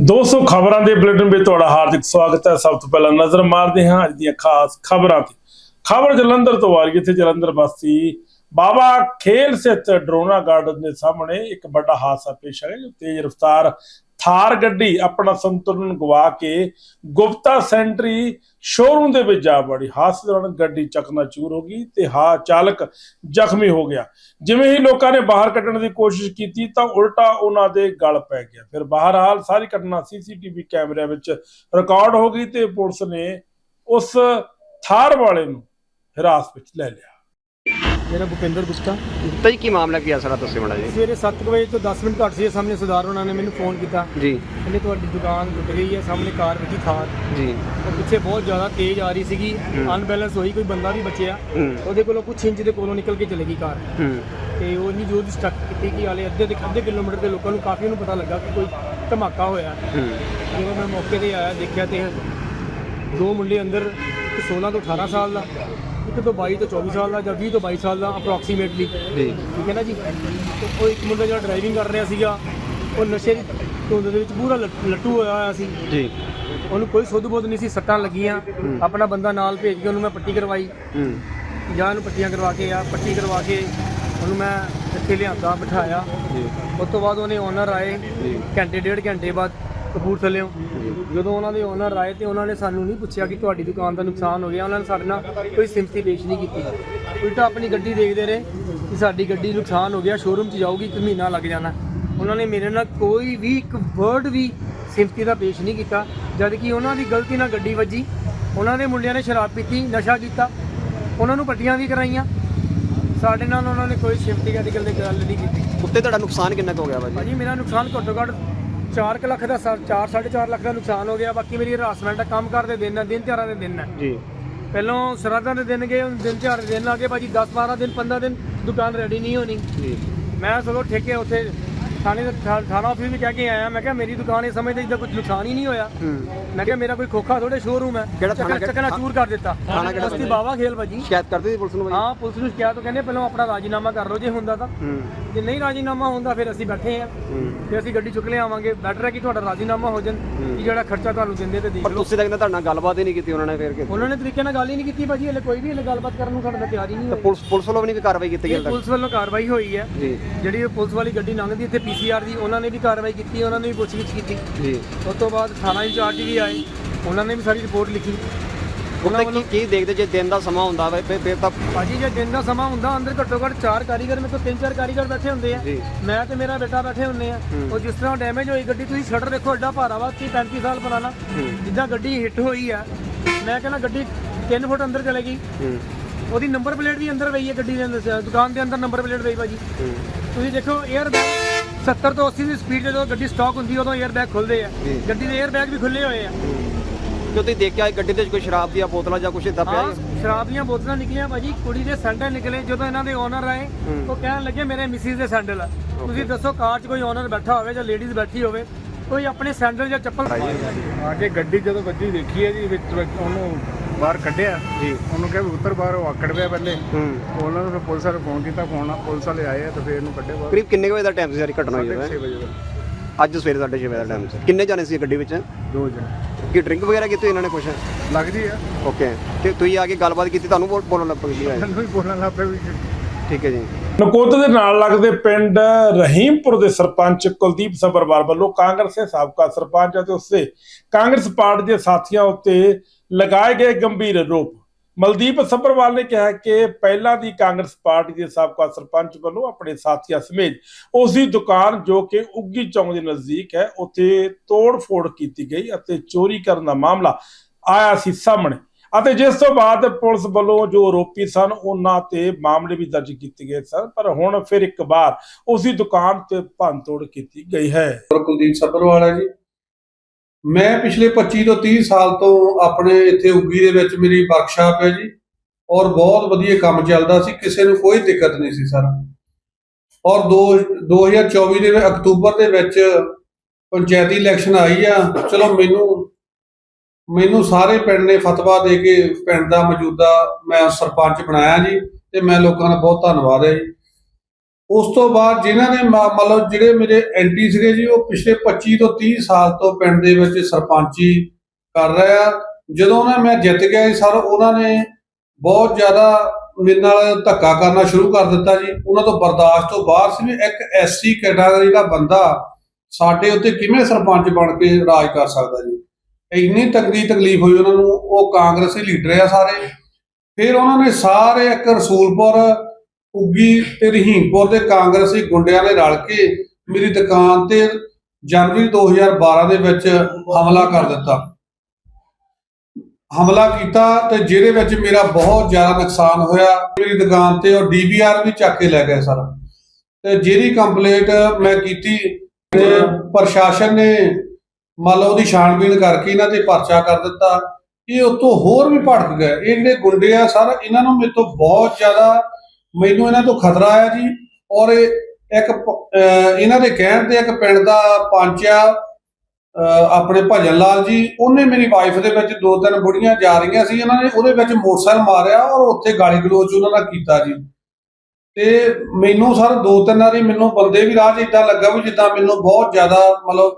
ਦੋਸਤੋ, ਖਬਰਾਂ ਦੇ ਬੁਲੇਟਿਨ ਵਿੱਚ ਤੁਹਾਡਾ ਹਾਰਦਿਕ ਸਵਾਗਤ ਹੈ। ਸਭ ਤੋਂ ਪਹਿਲਾਂ ਨਜ਼ਰ ਮਾਰਦੇ ਹਾਂ ਅੱਜ ਦੀਆਂ ਖਾਸ ਖਬਰਾਂ ਤੇ। ਖਬਰ ਜਲੰਧਰ ਤੋਂ ਆ ਰਹੀ ਹੈ। ਤੇ ਜਲੰਧਰ ਵਾਸੀ ਬਾਬਾ ਖੇਲ ਸਥਿਤ ਡਰੋਨਾ ਗਾਰਡਨ ਦੇ ਸਾਹਮਣੇ ਇੱਕ ਵੱਡਾ ਹਾਦਸਾ ਪੇਸ਼ ਆਇਆ, ਜੋ ਤੇਜ਼ ਰਫ਼ਤਾਰ ਥਾਰ ਗੱਡੀ ਆਪਣਾ ਸੰਤੁਲਨ ਗਵਾ ਕੇ ਗੁਪਤਾ ਸੈਂਟਰੀ ਸ਼ੋਰੂਮ ਦੇ ਵਿੱਚ ਜਾ ਵੜੀ। ਹਾਦਸੇ ਦੌਰਾਨ ਗੱਡੀ ਚਕਨਾਚੂਰ ਹੋ ਗਈ ਤੇ ਹਾ ਚਾਲਕ ਜ਼ਖਮੀ ਹੋ ਗਿਆ। ਜਿਵੇਂ ਹੀ ਲੋਕਾਂ ਨੇ ਬਾਹਰ ਕੱਢਣ ਦੀ ਕੋਸ਼ਿਸ਼ ਕੀਤੀ ਤਾਂ ਉਲਟਾ ਉਹਨਾਂ ਦੇ ਗਲ ਪੈ ਗਿਆ। ਫਿਰ ਬਹਰਹਾਲ ਸਾਰੀ ਘਟਨਾ ਸੀਸੀਟੀਵੀ ਕੈਮਰਿਆਂ ਵਿੱਚ ਰਿਕਾਰਡ ਹੋ ਗਈ ਤੇ ਪੁਲਿਸ ਨੇ ਉਸ ਥਾਰ ਵਾਲੇ ਨੂੰ ਹਿਰਾਸਤ ਵਿੱਚ ਲੈ ਲਿਆ। ਮੇਰਾ ਭੁਪਿੰਦਰ ਗੁਪਤਾ। ਤਾਂ ਜੀ ਕੀ ਮਾਮਲਾ ਕੀ ਆ ਸਾਰਾ ਮਾੜਾ ਜੀ ਸਵੇਰੇ 7 ਵਜੇ ਤੋਂ 10 ਮਿੰਟ ਘੱਟ ਸੀ ਸਾਹਮਣੇ ਸਰਦਾਰ ਉਹਨਾਂ ਨੇ ਮੈਨੂੰ ਫੋਨ ਕੀਤਾ। ਜੀ। ਕਹਿੰਦੇ ਤੁਹਾਡੀ ਦੁਕਾਨ ਟੁੱਟ ਗਈ ਹੈ ਸਾਹਮਣੇ ਕਾਰ ਵੱਜੀ ਥਾਰ। ਜੀ। ਉਹ ਪਿੱਛੇ ਬਹੁਤ ਜ਼ਿਆਦਾ ਤੇਜ਼ ਆ ਰਹੀ ਸੀਗੀ ਅਨਬੈਲੈਂਸ ਹੋਈ ਕੋਈ ਬੰਦਾ ਵੀ ਬਚਿਆ। ਉਹਦੇ ਕੋਲੋਂ ਕੁਝ ਇੰਚ ਦੇ ਕੋਲੋਂ ਨਿਕਲ ਕੇ ਚਲੇ ਗਈ ਕਾਰ। ਤੇ ਉਹ ਇੰਨੀ ਜ਼ੋਰ ਦੀ ਸਟਕ ਕੀਤੀ ਕਿ ਹਾਲੇ ਅੱਧੇ ਦੇ ਅੱਧੇ ਕਿਲੋਮੀਟਰ ਦੇ ਲੋਕਾਂ ਨੂੰ ਕਾਫੀ ਨੂੰ ਪਤਾ ਲੱਗਾ ਕਿ ਕੋਈ ਧਮਾਕਾ ਹੋਇਆ। ਹੂੰ। ਜਦੋਂ ਮੈਂ ਮੌਕੇ ਤੇ ਆਇਆ ਦੇਖਿਆ ਤੇ ਦੋ ਮੁੰਡੇ ਅੰਦਰ ਇੱਕ 16 ਤੋਂ 18 ਸਾਲ ਦਾ ਇੱਕ ਤੋਂ 22 ਤੋਂ 24 ਸਾਲ ਦਾ ਜਾਂ 20 ਤੋਂ 22 ਸਾਲ ਦਾ ਅਪਰੋਕਸੀਮੇਟਲੀ ਜੀ। ਠੀਕ ਹੈ ਨਾ ਜੀ? ਤੇ ਉਹ ਇੱਕ ਮੁੰਡਾ ਜਿਹੜਾ ਡਰਾਈਵਿੰਗ ਕਰ ਰਿਹਾ ਸੀਗਾ ਉਹ ਨਸ਼ੇ ਦੀ ਧੁੰਦ ਦੇ ਵਿੱਚ ਪੂਰਾ ਲੱਟ- ਲੱਟੂ ਹੋਇਆ ਹੋਇਆ ਸੀ। ਜੀ। ਉਹਨੂੰ ਕੋਈ ਸੁੱਧ ਬੁੱਧ ਨਹੀਂ ਸੀ ਸੱਟਾਂ ਲੱਗੀਆਂ। ਆਪਣਾ ਬੰਦਾ ਨਾਲ ਭੇਜ ਕੇ ਉਹਨੂੰ ਮੈਂ ਪੱਟੀ ਕਰਵਾਈ। ਹੂੰ। ਜਾਂ ਉਹਨੂੰ ਪੱਟੀਆਂ ਕਰਵਾ ਕੇ ਆ ਪੱਟੀ ਕਰਵਾ ਕੇ ਉਹਨੂੰ ਮੈਂ ਇੱਥੇ ਲਿਆਂਦਾ ਬਿਠਾਇਆ। ਜੀ। ਉਸ ਤੋਂ ਬਾਅਦ ਉਹਨੇ ਓਨਰ ਆਏ। ਜੀ। ਘੰਟੇ ਡੇਢ ਘੰਟੇ ਬਾਅਦ ਕਪੂਰਥਲਿਓਂ ਜਦੋਂ ਉਹਨਾਂ ਦੇ ਓਨਰ ਆਏ ਤੇ ਉਹਨਾਂ ਨੇ ਸਾਨੂੰ ਨਹੀਂ ਪੁੱਛਿਆ ਕਿ ਤੁਹਾਡੀ ਦੁਕਾਨ ਦਾ ਨੁਕਸਾਨ ਹੋ ਗਿਆ। ਉਹਨਾਂ ਨੇ ਸਾਡੇ ਨਾਲ ਕੋਈ ਸਿੰਪਥੀ ਪੇਸ਼ ਨਹੀਂ ਕੀਤੀ। ਉਲਟਾ ਆਪਣੀ ਗੱਡੀ ਦੇਖਦੇ ਰਹੇ ਕਿ ਸਾਡੀ ਗੱਡੀ ਨੁਕਸਾਨ ਹੋ ਗਿਆ ਸ਼ੋਰੂਮ 'ਚ ਜਾਊਗੀ ਇੱਕ ਮਹੀਨਾ ਲੱਗ ਜਾਣਾ। ਉਹਨਾਂ ਨੇ ਮੇਰੇ ਨਾਲ ਕੋਈ ਵੀ ਇੱਕ ਵਰਡ ਵੀ ਸਿੰਪਥੀ ਦਾ ਪੇਸ਼ ਨਹੀਂ ਕੀਤਾ। ਜਦ ਕਿ ਉਹਨਾਂ ਦੀ ਗਲਤੀ ਨਾਲ ਗੱਡੀ ਵੱਜੀ ਉਹਨਾਂ ਦੇ ਮੁੰਡਿਆਂ ਨੇ ਸ਼ਰਾਬ ਪੀਤੀ ਨਸ਼ਾ ਕੀਤਾ। ਉਹਨਾਂ ਨੂੰ ਪੱਟੀਆਂ ਵੀ ਕਰਾਈਆਂ। ਸਾਡੇ ਨਾਲ ਉਹਨਾਂ ਨੇ ਕੋਈ ਸਿੰਪਥੀ ਦੀ ਗੱਲ ਗੱਲ ਨਹੀਂ ਕੀਤੀ। ਉੱਤੇ ਤੁਹਾਡਾ ਨੁਕਸਾਨ ਕਿੰਨਾ ਕੁ ਹੋ ਗਿਆ ਭਾਜੀ ਭਾਜੀ ਮੇਰਾ ਨੁਕਸਾਨ ਘੱਟੋ ਘੱਟ 4 ਲੱਖ ਦਾ 4 4.5 ਲੱਖ ਦਾ ਨੁਕਸਾਨ ਹੋ ਗਿਆ ਬਾਕੀ ਮੇਰੀ ਹਰਾਸਮੈਂਟ ਦਾ ਕੰਮ ਕਰਦੇ ਦਿਨ ਹੈ ਦਿਨ ਤਿਉਹਾਰਾਂ ਦੇ ਦਿਨ ਹੈ ਜੀ। ਪਹਿਲੋਂ ਸ਼ਰਾਧਾਂ ਦੇ ਦਿਨ ਗਏ ਹੁਣ ਦਿਨ ਤਿਉਹਾਰ ਦੇ ਦਿਨ ਆ ਗਏ ਭਾਜੀ 10 12 ਦਿਨ 15 ਦਿਨ ਦੁਕਾਨ ਰੈਡੀ ਨਹੀਂ ਹੋਣੀ। ਜੀ। ਮੈਂ ਸਗੋਂ ਠੇਕੇ ਉੱਥੇ ਥਾਣੇ ਦੇ ਥਾਣਾ ਆਫਿਸ ਵੀ ਕਹਿ ਕੇ ਆਇਆ ਮੈਂ ਕਿਹਾ ਮੇਰੀ ਦੁਕਾਨ ਇਸ ਸਮੇਂ ਤੇ ਜਿੱਦਾਂ ਕੁਝ ਨੁਕਸਾਨ ਹੀ ਨਹੀਂ ਹੋਇਆ। ਮੈਂ ਕਿਹਾ ਮੇਰਾ ਕੋਈ ਖੋਖਾ ਥੋੜੇ ਸ਼ੋਰੂਮ ਹੈ। ਕਿਹੜਾ ਥਾਣਾ ਚੱਕਣਾ ਚੱਕਣਾ ਚੂਰ ਕਰ ਦਿੱਤਾ। ਥਾਣਾ ਕਿਹੜਾ ਬਸਤੀ ਬਾਵਾ ਖੇਲ ਭਾਜੀ। ਸ਼ਿਕਾਇਤ ਕਰਦੇ ਸੀ ਪੁਲਿਸ ਨੂੰ ਭਾਜੀ? ਹਾਂ ਪੁਲਿਸ ਨੂੰ ਸ਼ਿਕਾਇਤ ਕਹਿੰਦੇ ਪਹਿਲਾਂ ਆਪਣਾ ਰਾਜੀਨਾਮਾ ਕਰ ਲਓ ਜੇ ਹੁੰਦਾ ਤਾਂ। ਜੇ ਨਹੀਂ ਰਾਜੀਨਾਮਾ ਹੁੰਦਾ ਫਿਰ ਅਸੀਂ ਬੈਠੇ ਆ ਤੇ ਅਸੀਂ ਗੱਡੀ ਚੁੱਕ ਲਿਆਵਾਂਗੇ। ਬੈਟਰ ਹੈ ਕਿ ਤੁਹਾਡਾ ਰਾਜ਼ੀਨਾਮਾ ਹੋ ਜਾਣ ਕਿ ਜਿਹੜਾ ਖਰਚਾ ਤੁਹਾਨੂੰ ਦਿੰਦੇ ਤੇ ਦੇਖ ਪਰ ਲਓ। ਤੁਸੀਂ ਤਾਂ ਕਹਿੰਦੇ ਤੁਹਾਡੇ ਨਾਲ ਗੱਲਬਾਤ ਹੀ ਨਹੀਂ ਕੀਤੀ ਉਹਨਾਂ ਨੇ ਫੇਰ ਕਿ ਉਹਨਾਂ ਨੇ ਤਰੀਕੇ ਨਾਲ ਗੱਲ ਹੀ ਨਹੀਂ ਕੀਤੀ ਭਾਜੀ ਹਲੇ ਕੋਈ ਵੀ ਹਲੇ ਗੱਲਬਾਤ ਕਰਨ ਨੂੰ ਸਾਡੇ ਤਿਆਰ ਹੀ ਨਹੀਂ ਹੋਈ ਪੁਲਿਸ ਪੁਲਿਸ ਵੱਲੋਂ ਵੀ ਨਹੀਂ ਕਾਰਵਾਈ ਕੀਤੀ ਗਈ ਪੁਲਿਸ ਵੱਲੋਂ ਕਾਰਵਾਈ ਹੋਈ ਹੈ। ਜਿਹੜੀ ਪੁਲਿਸ ਵਾਲੀ ਗੱਡੀ ਲੰਘਦੀ ਇੱਥੇ ਪੀਸੀਆਰ ਦੀ ਉਹਨਾਂ ਨੇ ਵੀ ਕਾਰਵਾਈ ਕੀਤੀ ਉਹਨਾਂ ਨੇ ਵੀ ਪੁੱਛਗਿੱਛ ਕੀਤੀ। ਜੀ। ਉਸ ਤੋਂ ਬਾਅਦ ਥਾਣਾ ਇੰਚਾਰਜ ਵੀ ਆਏ। ਉਹਨਾਂ ਨੇ ਵੀ ਸਾਰੀ ਰਿਪੋਰਟ ਲਿਖੀ। ਉਹਨਾਂ ਕੀ ਕੀ ਦੇਖਦੇ ਜੇ ਦਿਨ ਦਾ ਸਮਾਂ ਹੁੰਦਾ ਵਾ ਫਿਰ ਫਿਰ ਤਾਂ ਭਾਜੀ ਜੇ ਦਿਨ ਦਾ ਸਮਾਂ ਹੁੰਦਾ ਅੰਦਰ ਘੱਟੋ ਘੱਟ ਚਾਰ ਕਾਰੀਗਰ ਮੇਰੇ ਤੋਂ ਤਿੰਨ ਚਾਰ ਕਾਰੀਗਰ ਬੈਠੇ ਹੁੰਦੇ ਆ। ਜੀ। ਮੈਂ ਤੇ ਮੇਰਾ ਬੇਟਾ ਬੈਠੇ ਹੁੰਦੇ ਆ। ਹੂੰ। ਉਹ ਜਿਸ ਤਰ੍ਹਾਂ ਡੈਮੇਜ ਹੋਈ ਗੱਡੀ ਤੁਸੀਂ ਸ਼ਟਰ ਦੇਖੋ ਐਡਾ ਭਾਰਾ ਵਾ 30 35 ਸਾਲ ਪੁਰਾਣਾ। ਹੂੰ। ਜਿੱਦਾਂ ਗੱਡੀ ਹਿੱਟ ਹੋਈ ਆ ਮੈਂ ਕਹਿੰਦਾ ਗੱਡੀ 3 ਫੁੱਟ ਅੰਦਰ ਚਲੇ ਗਈ। ਹੂੰ। ਉਹਦੀ ਨੰਬਰ ਪਲੇਟ ਵੀ ਅੰਦਰ ਪਈ ਹੈ ਗੱਡੀ ਦੇ ਅੰਦਰ ਦੁਕਾਨ ਦੇ ਅੰਦਰ ਨੰਬਰ ਪਲੇਟ ਪਈ ਭਾਜੀ। ਹੂੰ। ਤੁਸੀਂ ਦੇਖੋ 에ਅਰ ਬੈਗ 70 ਤੋਂ 80 ਦੀ ਸਪੀਡ ਜਦੋਂ ਗੱਡੀ ਸਟਾਕ ਹੁੰਦੀ ਉਦੋਂ 에ਅਰ ਬੈਗ ਖੁੱਲਦੇ ਆ ਜੀ। ਗੱਡੀ ਦੇ 에ਅਰ ਬੈਗ ਵੀ ਖੁੱਲੇ ਹੋਏ ਆ ਜੋ ਤੁਸੀਂ ਦੇਖਿਆ ਗੱਡੀ ਦੇ ਵਿੱਚ ਕੋਈ ਸ਼ਰਾਬ ਦੀਆਂ ਬੋਤਲਾਂ ਜਾਂ ਕੁਝ ਇਦਾਂ ਪਿਆ ਹਾਂ ਹੈ? ਸ਼ਰਾਬ ਦੀਆਂ ਬੋਤਲਾਂ ਨਿਕਲੀਆਂ ਭਾਜੀ ਕੁੜੀ ਦੇ ਸੈਂਡਲ ਨਿਕਲੇ ਜਦੋਂ ਇਹਨਾਂ ਦੇ ਓਨਰ ਆਏ ਹੂੰ। ਉਹ ਕਹਿਣ ਲੱਗੇ ਮੇਰੇ ਮਿਸਿਸ ਦੇ ਸੈਂਡਲ ਆ ਤੁਸੀਂ ਦੱਸੋ ਕਾਰ 'ਚ ਕੋਈ ਓਨਰ ਬੈਠਾ ਹੋਵੇ ਜਾਂ ਲੇਡੀਜ਼ ਬੈਠੀ ਹੋਵੇ ਕੋਈ ਆਪਣੇ ਸੈਂਡਲ ਜਾਂ ਚੱਪਲ ਆ ਕੇ ਗੱਡੀ ਜਦੋਂ ਵੱਜੀ ਦੇਖੀ ਹੈ ਜੀ ਵਿੱਚ ਵਿੱਚ ਉਹਨੂੰ ਬਾਹਰ ਕੱਢਿਆ। ਜੀ। ਉਹਨੂੰ ਕਿਹਾ ਵੀ ਉੱਤਰ ਬਾਹਰ ਉਹ ਆਕੜ ਪਿਆ ਪਹਿਲੇ। ਹੂੰ। ਉਹਨਾਂ ਨੂੰ ਫਿਰ ਪੁਲਿਸ ਵਾਲੇ ਫੋਨ ਕੀਤਾ ਫੋਨ ਆ ਪੁਲਿਸ ਵਾਲੇ ਆਏ ਆ ਤੇ ਫਿਰ ਇਹਨੂੰ ਕੱਢਿਆ ਬਾਹਰ। ਕਰੀਬ ਕਿੰਨੇ ਕੁ ਵਜੇ ਦਾ ਟਾਈਮ ਸੀ ਸਾਰੀ ਘਟਨਾ ਹੋਈ 6 ਹੈ ਵਜੇ ਦਾ। ਅੱਜ ਸਵੇਰੇ 6:30 ਵਜੇ ਦਾ ਟਾਈਮ ਸੀ। ਕਿੰਨੇ ਜਾਣੇ ਸੀ ਗੱਡੀ ਵਿੱਚ? ਦੋ ਜਣੇ। ਕੀ ਡਰਿੰਕ ਵਗੈਰਾ ਕੀਤੀ ਇਹਨਾਂ ਨੇ ਕੁਛ? ਲੱਗਦੀ ਆ। ਓਕੇ ਤੇ ਤੁਸੀਂ ਆ ਕੇ ਗੱਲਬਾਤ ਕੀਤੀ ਤੁਹਾਨੂੰ ਬੋਲ- ਬੋਲਣ ਲੱਗ ਪਈ ਹੈ ਮੈਨੂੰ ਵੀ ਬੋਲਣ ਲੱਗ ਪਿਆ ਵੀ ਠੀਕ ਹੈ ਜੀ। ਨਕੋਦਰ ਦੇ ਨਾਲ ਲੱਗਦੇ ਪਿੰਡ ਰਹੀਮਪੁਰ ਦੇ ਸਰਪੰਚ ਕੁਲਦੀਪ ਸਬਰਵਾਲ ਵੱਲੋਂ ਕਾਂਗਰਸ ਦੇ ਸਾਬਕਾ ਸਰਪੰਚ ਅਤੇ ਉਸਦੇ ਕਾਂਗਰਸ ਪਾਰਟੀ ਦੇ ਸਾਥੀਆਂ ਉੱਤੇ ਲਗਾਏ ਗਏ ਗੰਭੀਰ ਆਰੋਪ। ਮਲਦੀਪ ਸਬਰਵਾਲ ਨੇ ਕਿਹਾ ਕਿ ਪਹਿਲਾਂ ਦੀ ਕਾਂਗਰਸ ਪਾਰਟੀ ਦੇ ਸਾਬਕਾ ਸਰਪੰਚ ਵੱਲੋਂ ਆਪਣੇ ਸਾਥੀਆਂ ਸਮੇਤ ਉਸ ਦੀ ਦੁਕਾਨ ਜੋ ਕਿ ਉੱਗੀ ਚੌਂਕ ਦੇ ਨਜ਼ਦੀਕ ਹੈ, ਉੱਥੇ ਤੋੜ-ਫੋੜ ਕੀਤੀ ਗਈ ਅਤੇ ਚੋਰੀ ਕਰਨ ਦਾ ਮਾਮਲਾ ਆਇਆ ਸੀ ਸਾਹਮਣੇ। ਅਤੇ ਜਿਸ ਤੋਂ ਬਾਅਦ ਪੁਲਿਸ ਵੱਲੋਂ ਜੋ ਆਰੋਪੀ ਸਨ, ਉਹਨਾਂ ਤੇ ਮਾਮਲੇ ਵੀ ਦਰਜ ਕੀਤੇ ਗਏ ਸਨ, ਪਰ ਹੁਣ ਫਿਰ ਇੱਕ ਵਾਰ ਉਸ ਦੁਕਾਨ ਤੇ ਭੰਨਤੋੜ ਕੀਤੀ ਗਈ ਹੈ। ਕੁਲਦੀਪ ਸੱਭਰਵਾਲ ਹੈ ਜੀ। ਮੈਂ ਪਿਛਲੇ 25 ਤੋਂ 30 ਸਾਲ ਤੋਂ ਆਪਣੇ ਇੱਥੇ ਉੱਗੀ ਦੇ ਵਿੱਚ ਮੇਰੀ ਵਰਕਸ਼ਾਪ ਹੈ ਜੀ, ਔਰ ਬਹੁਤ ਵਧੀਆ ਕੰਮ ਚੱਲਦਾ ਸੀ, ਕਿਸੇ ਨੂੰ ਕੋਈ ਦਿੱਕਤ ਨਹੀਂ ਸੀ ਸਰ। ਔਰ ਦੋ 2024 ਦੇ ਅਕਤੂਬਰ ਦੇ ਵਿੱਚ ਪੰਚਾਇਤੀ ਇਲੈਕਸ਼ਨ ਆਈ ਆ, ਚਲੋ ਮੈਨੂੰ ਮੈਨੂੰ ਸਾਰੇ ਪਿੰਡ ਨੇ ਫਤਵਾ ਦੇ ਕੇ ਪਿੰਡ ਦਾ ਮੌਜੂਦਾ ਮੈਂ ਸਰਪੰਚ ਬਣਾਇਆ ਜੀ, ਤੇ ਮੈਂ ਲੋਕਾਂ ਦਾ ਬਹੁਤ ਧੰਨਵਾਦ ਹੈ ਜੀ। ਉਸ ਤੋਂ ਬਾਅਦ ਜਿਨ੍ਹਾਂ ਨੇ ਮ- ਮਤਲਬ ਜਿਹੜੇ ਮੇਰੇ ਐਂਟੀ ਸੀਗੇ ਜੀ, ਉਹ ਪਿਛਲੇ 25 ਤੋਂ 30 ਸਾਲ ਤੋਂ ਪਿੰਡ ਦੇ ਵਿੱਚ ਸਰਪੰਚੀ ਕਰ ਰਹੇ ਆ। ਜਦੋਂ ਉਹਨਾਂ ਮੈਂ ਜਿੱਤ ਗਿਆ ਜੀ ਸਰ, ਉਹਨਾਂ ਨੇ ਬਹੁਤ ਜ਼ਿਆਦਾ ਮੇਰੇ ਨਾਲ ਧੱਕਾ ਕਰਨਾ ਸ਼ੁਰੂ ਕਰ ਦਿੱਤਾ ਜੀ। ਉਹਨਾਂ ਤੋਂ ਬਰਦਾਸ਼ਤ ਤੋਂ ਬਾਹਰ ਸੀ ਵੀ ਇੱਕ ਐਸਸੀ ਕੈਟਾਗਰੀ ਦਾ ਬੰਦਾ ਸਾਡੇ ਉੱਤੇ ਕਿਵੇਂ ਸਰਪੰਚ ਬਣ ਕੇ ਰਾਜ ਕਰ ਸਕਦਾ ਜੀ। ਇੰਨੀ ਤਕਲੀਫ ਤਕਲੀਫ ਹੋਈ ਉਹਨਾਂ ਨੂੰ, ਉਹ ਕਾਂਗਰਸੀ ਲੀਡਰ ਆ ਸਾਰੇ। ਫਿਰ ਉਹਨਾਂ ਨੇ ਸਾਰੇ ਇੱਕ ਰਸੂਲਪੁਰ ਉੱਗੀ ਤੇ ਰਹੀਮਪੁਰ ਦੇ ਕਾਂਗਰਸੀ ਗੁੰਡਿਆਂ ਨੇ ਰਲ ਕੇ ਮੇਰੀ ਦੁਕਾਨ ਤੇ ਜਨਵਰੀ 2012 ਦੇ ਵਿੱਚ ਹਮਲਾ ਕਰ ਦਿੱਤਾ। ਹਮਲਾ ਕੀਤਾ ਤੇ ਜਿਹਦੇ ਵਿੱਚ ਮੇਰਾ ਬਹੁਤ ਜ਼ਿਆਦਾ ਨੁਕਸਾਨ ਹੋਇਆ। ਮੇਰੀ ਦੁਕਾਨ ਤੇ ਉਹ ਡੀਵੀਆਰ ਵੀ ਚੱਕ ਕੇ ਲੈ ਗਏ ਸਰ। ਤੇ ਜਿਹੜੀ ਕੰਪਲੇਂਟ ਮੈਂ ਕੀਤੀ ਤੇ ਪ੍ਰਸ਼ਾਸਨ ਨੇ ਮੰਨ ਲਓ ਉਹਦੀ ਛਾਣਬੀਣ ਕਰਕੇ ਇਹਨਾਂ ਤੇ ਪਰਚਾ ਕਰ ਦਿੱਤਾ। ਇਹ ਉਤੋਂ ਹੋਰ ਵੀ ਭੜਕ ਗਏ। ਇਹ ਜਿਹੜੇ ਗੁੰਡੇ ਆ ਸਰ, ਇਹਨਾਂ ਨੂੰ ਮੇਰੇ ਤੋਂ ਬਹੁਤ ਜ਼ਿਆਦਾ ਮੈਨੂੰ ਇਹਨਾਂ ਤੋਂ ਖਤਰਾ ਆਇਆ ਜੀ। ਔਰ ਇਹ ਇੱਕ ਇਹਨਾਂ ਦੇ ਕਹਿਣ ਤੇ ਇੱਕ ਪਿੰਡ ਦਾ ਪੰਚ ਆ ਆਪਣੇ ਭਜਨ ਲਾਲ ਜੀ, ਉਹਨੇ ਮੇਰੀ ਵਾਈਫ ਦੇ ਵਿੱਚ ਦੋ ਤਿੰਨ ਬੁੜੀਆਂ ਜਾ ਰਹੀਆਂ ਸੀ, ਇਹਨਾਂ ਨੇ ਉਹਦੇ ਵਿੱਚ ਮੋਟਰਸਾਈਕਲ ਮਾਰਿਆ ਔਰ ਉੱਥੇ ਗਾਲੀ ਗਲੋਚ ਉਹਨਾਂ ਨਾਲ ਕੀਤਾ ਜੀ। ਤੇ ਮੈਨੂੰ ਸਰ ਦੋ ਤਿੰਨ ਵਾਰੀ ਮੈਨੂੰ ਬੰਦੇ ਵੀ ਰਾਹ 'ਚ ਇਦਾਂ ਲੱਗਾ ਵੀ ਜਿੱਦਾਂ ਮੈਨੂੰ ਬਹੁਤ ਜ਼ਿਆਦਾ ਮਤਲਬ,